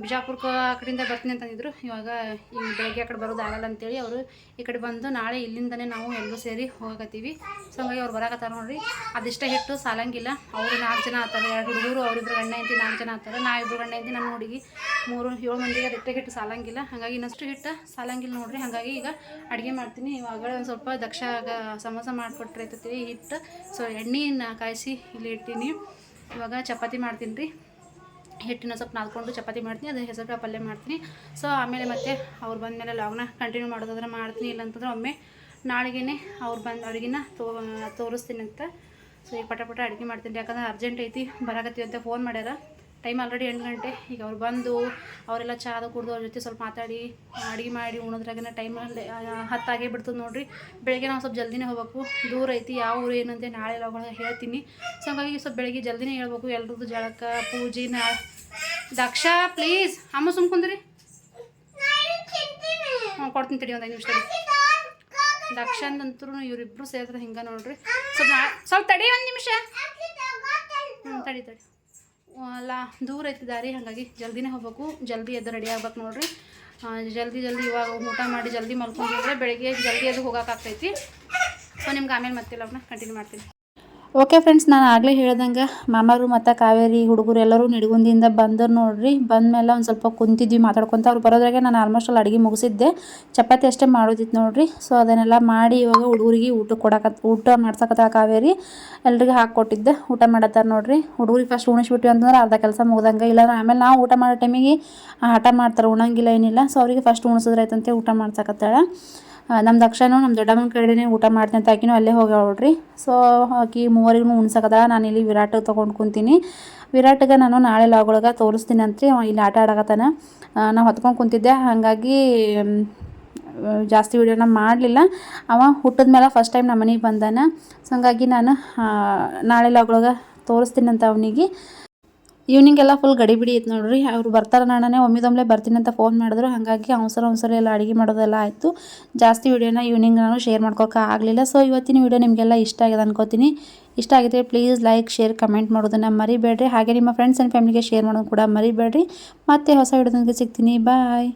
ಬಿಜಾಪುರಕ್ಕೆ ಆ ಕಡೆಯಿಂದ ಬರ್ತೀನಿ ಅಂತಂದಿದ್ರು. ಇವಾಗ ಈ ಬೆಳಗ್ಗೆ ಆ ಕಡೆ ಬರೋದು ಆಗಲ್ಲ ಅಂತೇಳಿ ಅವರು ಈ ಕಡೆ ಬಂದು ನಾಳೆ ಇಲ್ಲಿಂದನೇ ನಾವು ಎಲ್ಲರೂ ಸೇರಿ ಹೋಗಕತ್ತೀವಿ. ಸೊ ಹಂಗಾಗಿ ಅವ್ರು ಬರಾಕತ್ತಾರ ನೋಡ್ರಿ. ಅದಿಷ್ಟ ಹಿಟ್ಟು ಸಾಲಂಗಿಲ್ಲ. ಅವರು ನಾಲ್ಕು ಜನ ಆತಾರೆ, ಎರಡು ಹುಡುಗರು, ಅವರಿಬ್ರು ಗಂಡ ಹೆಂಡತಿ ನಾಲ್ಕು ಜನ ಆತಾರೆ. ನಾ ಇಬ್ಬರು ಗಂಡ ಹೆಂಡತಿ, ನನ್ನ ಹುಡುಗಿ ಮೂರು, ಏಳು ಮಂದಿಗೆ ಅದಿಷ್ಟ ಹಿಟ್ಟು ಸಾಲಂಗಿಲ್ಲ. ಹಾಗಾಗಿ ಇನ್ನಷ್ಟು ಹಿಟ್ಟು ಸಾಲಂಗಿಲ್ಲ ನೋಡ್ರಿ. ಹಾಗಾಗಿ ಈಗ ಅಡುಗೆ ಮಾಡ್ತೀನಿ. ಇವಾಗ ಒಂದು ಸ್ವಲ್ಪ ದಕ್ಷ ಸಮೋಸ ಮಾಡಿಕೊಟ್ರೆ ಹಿಟ್ಟು. ಸೊ ಎಣ್ಣೆನ ಕಾಯಿಸಿ ಇಲ್ಲಿ ಇಡ್ತೀನಿ. ಇವಾಗ ಚಪಾತಿ ಮಾಡ್ತೀನಿ ರೀ. ಹಿಟ್ಟಿನ ಸ್ವಲ್ಪ ನಾದ್ಕೊಂಡು ಚಪಾತಿ ಮಾಡ್ತೀನಿ, ಅದು ಹೆಸರು ಪಲ್ಯ ಮಾಡ್ತೀನಿ. ಸೊ ಆಮೇಲೆ ಮತ್ತೆ ಅವ್ರು ಬಂದಮೇಲೆ ಲಾಗ್ನ ಕಂಟಿನ್ಯೂ ಮಾಡೋದಾದ್ರೆ ಮಾಡ್ತೀನಿ, ಇಲ್ಲಾಂತಂದ್ರೆ ಒಮ್ಮೆ ನಾಳೆಗೇ ಅವ್ರು ಬಂದು ಅವ್ರಿಗಿನ್ನ ತೋ, ತೋರಿಸ್ತೀನಿ ಅಂತ. ಸೊ ಈಗ ಪಟ ಪಟ ಅಡುಗೆ ಮಾಡ್ತೀನಿ. ಯಾಕಂದ್ರೆ ಅರ್ಜೆಂಟ್ ಐತಿ, ಬರಾಕತ್ತೀವಿ ಅಂತ ಫೋನ್ ಮಾಡ್ಯಾರ. ಟೈಮ್ ಆಲ್ರೆಡಿ ಎಂಟು ಗಂಟೆ. ಈಗ ಅವ್ರು ಬಂದು, ಅವರೆಲ್ಲ ಚಾದ ಕುಡಿದು ಅವ್ರ ಜೊತೆ ಸ್ವಲ್ಪ ಮಾತಾಡಿ, ಅಡುಗೆ ಮಾಡಿ ಉಣೋದ್ರಾಗನ ಟೈಮ್ ಹತ್ತಾಗೇ ಬಿಡ್ತದೆ ನೋಡಿರಿ. ಬೆಳಗ್ಗೆ ನಾವು ಸ್ವಲ್ಪ ಜಲ್ದಿನೇ ಹೋಗ್ಬೇಕು. ದೂರ ಐತಿ, ಯಾವ ಊರು ಏನಂತೆ ನಾಳೆ ಒಳಗೆ ಹೇಳ್ತೀನಿ. ಸೊ ಹಾಗಾಗಿ ಸ್ವಲ್ಪ ಬೆಳಗ್ಗೆ ಜಲ್ದಿನೇ ಹೇಳ್ಬೇಕು. ಎಲ್ರದ್ದು ಜಳಕ, ಪೂಜೆ, ನಾ, ದಕ್ಷ ಪ್ಲೀಸ್ ಅಮ್ಮ ಸುಮ್ ಕುಂದ್ರಿ. ಹ್ಞೂ ಕೊಡ್ತೀನಿ ತಡಿ ಒಂದು ಐದು ನಿಮಿಷ ದಕ್ಷ ದಕ್ಷಂದಂತರೂ ಇವರಿಬ್ರು ಸೇರಿದ್ರೆ ಹಿಂಗೆ ನೋಡ್ರಿ. ಸ್ವಲ್ಪ ಸ್ವಲ್ಪ ತಡಿ ಒಂದು ನಿಮಿಷ. ಹ್ಞೂ ತಡಿ ತಡಿ. ಅಲ್ಲ, ದೂರ ಐತಿ ದಾರಿ ಹಾಗಾಗಿ ಜಲ್ದಿನೇ ಹೋಗ್ಬೇಕು. ಜಲ್ದಿ ಎದ್ದು ರೆಡಿ ಆಗ್ಬೇಕು ನೋಡ್ರಿ. ಜಲ್ದಿ ಜಲ್ದಿ ಇವಾಗ ಊಟ ಮಾಡಿ ಜಲ್ದಿ ಮಲ್ಕೊಂಡಿದ್ರೆ ಬೆಳಗ್ಗೆ ಜಲ್ದಿ ಅದು ಹೋಗೋಕ್ಕಾಗ್ತೈತಿ ಸೊ ನಿಮ್ಗೆ ಆಮೇಲೆ ಮತ್ತೆ ಲಗ್ನ ಕಂಟಿನ್ಯೂ ಮಾಡ್ತೀನಿ. ಓಕೆ ಫ್ರೆಂಡ್ಸ್ ನಾನು ಆಗಲೇ ಹೇಳ್ದಂಗೆ ಮಾಮರು ಮತ್ತು ಕಾವೇರಿ ಹುಡುಗರು ಎಲ್ಲರೂ ನಿಡಗುಂದಿಂದ ಬಂದರು ನೋಡ್ರಿ. ಬಂದಮೇಲೆ ಒಂದು ಸ್ವಲ್ಪ ಕುಂತಿದ್ವಿ, ಮಾತಾಡ್ಕೊತ ಅವ್ರು ಬರೋದ್ರಾಗೆ ನಾನು ಆಲ್ಮೋಸ್ಟ್ ಅಲ್ಲಿ ಅಡುಗೆ ಮುಗಿಸಿದ್ದೆ. ಚಪಾತಿ ಅಷ್ಟೇ ಮಾಡೋದಿತ್ತು ನೋಡ್ರಿ. ಸೊ ಅದನ್ನೆಲ್ಲ ಮಾಡಿ ಇವಾಗ ಹುಡುಗರಿಗೆ ಊಟ ಕೊಡಕ, ಊಟ ಮಾಡ್ಸಕತ್ತ ಕಾವೇರಿ. ಎಲ್ರಿಗೆ ಹಾಕ್ಕೊಟ್ಟಿದ್ದೆ ಊಟ ಮಾಡತ್ತಾರೆ ನೋಡ್ರಿ. ಹುಡುಗರಿಗೆ ಫಸ್ಟ್ ಉಣಿಸ್ಬಿಟ್ವಿ ಅಂತಂದ್ರೆ ಅರ್ಧ ಕೆಲಸ ಮುಗ್ದಂಗೆ. ಇಲ್ಲಾಂದ್ರೆ ಆಮೇಲೆ ನಾವು ಊಟ ಮಾಡೋ ಟೈಮಿಗೆ ಹಠ ಮಾಡ್ತಾರೆ, ಉಣಂಗಿಲ್ಲ ಏನಿಲ್ಲ. ಸೊ ಅವರಿಗೆ ಫಸ್ಟ್ ಉಣಿಸಿದ್ರೈತಂತೆ ಊಟ ಮಾಡ್ಸಕತ್ತಾಳ. ನಮ್ಮ ಅಕ್ಷನು ನಮ್ಮ ದೊಡ್ಡಮ್ಮನ ಕಡೆನೇ ಊಟ ಮಾಡ್ತೀನಿ ಅಂತ ಆಕಿನೂ ಅಲ್ಲೇ ಹೋಗಿ ನೋಡ್ರಿ. ಸೊ ಆಕಿ ಮೂವರಿಗೂ ಉಣ್ಸಕದ, ನಾನು ಇಲ್ಲಿ ವಿರಾಟ್ ತೊಗೊಂಡು ಕುಂತೀನಿ. ವಿರಾಟ್ಗೆ ನಾನು ನಾಳೆ ಲಾಗೊಳಗೆ ತೋರಿಸ್ತೀನಿ ಅಂತ ಅವ ಇಲ್ಲಿ ಆಟ ಆಡಕತ್ತಾನ. ನಾವು ಹೊತ್ಕೊಂಡು ಕುಂತಿದ್ದೆ, ಹಾಗಾಗಿ ಜಾಸ್ತಿ ವೀಡಿಯೋನ ಮಾಡಲಿಲ್ಲ. ಅವ ಹುಟ್ಟಿದ ಮೇಲೆ ಫಸ್ಟ್ ಟೈಮ್ ನಮ್ಮ ಮನೆಗೆ ಬಂದಾನ. ಸೊ ಹಂಗಾಗಿ ನಾನು ನಾಳೆ ಲಾಗೊಳಗೆ ಅಂತ ಅವನಿಗೆ. ಈವ್ನಿಂಗ್ ಎಲ್ಲ ಫುಲ್ ಗಡಿ ಬಿಡಿ ಇತ್ತು ನೋಡ್ರಿ. ಅವ್ರು ಬರ್ತಾರೆ ನಾನೇ ಒಮ್ಮಿದೊಮ್ಲೆ ಬರ್ತೀನಿ ಅಂತ ಫೋನ್ ಮಾಡಿದ್ರು. ಹಾಗಾಗಿ ಅವಸರ ಅವಸರ ಎಲ್ಲ ಅಡುಗೆ ಮಾಡೋದೆಲ್ಲ ಆಯಿತು. ಜಾಸ್ತಿ ವೀಡಿಯೋನ ಈವ್ನಿಂಗ್ ನಾನು ಶೇರ್ ಮಾಡ್ಕೋಕೆ ಆಗಲಿಲ್ಲ. ಸೊ ಇವತ್ತಿನ ವೀಡಿಯೋ ನಿಮಗೆಲ್ಲ ಇಷ್ಟ ಆಗಿದೆ ಅನ್ಕೋತೀನಿ. ಇಷ್ಟ ಆಗಿದ್ರೆ ಪ್ಲೀಸ್ ಲೈಕ್ ಶೇರ್ ಕಮೆಂಟ್ ಮಾಡೋದನ್ನು ಮರಿಬೇಡ್ರಿ. ಹಾಗೆ ನಿಮ್ಮ ಫ್ರೆಂಡ್ಸ್ ಆ್ಯಂಡ್ ಫ್ಯಾಮಿಲಿಗೆ ಶೇರ್ ಮಾಡೋದು ಕೂಡ ಮರಿಬೇಡ್ರಿ. ಮತ್ತೆ ಹೊಸ ವಿಡಿಯೋದೊಂದಿಗೆ ಸಿಗ್ತೀನಿ. ಬಾಯ್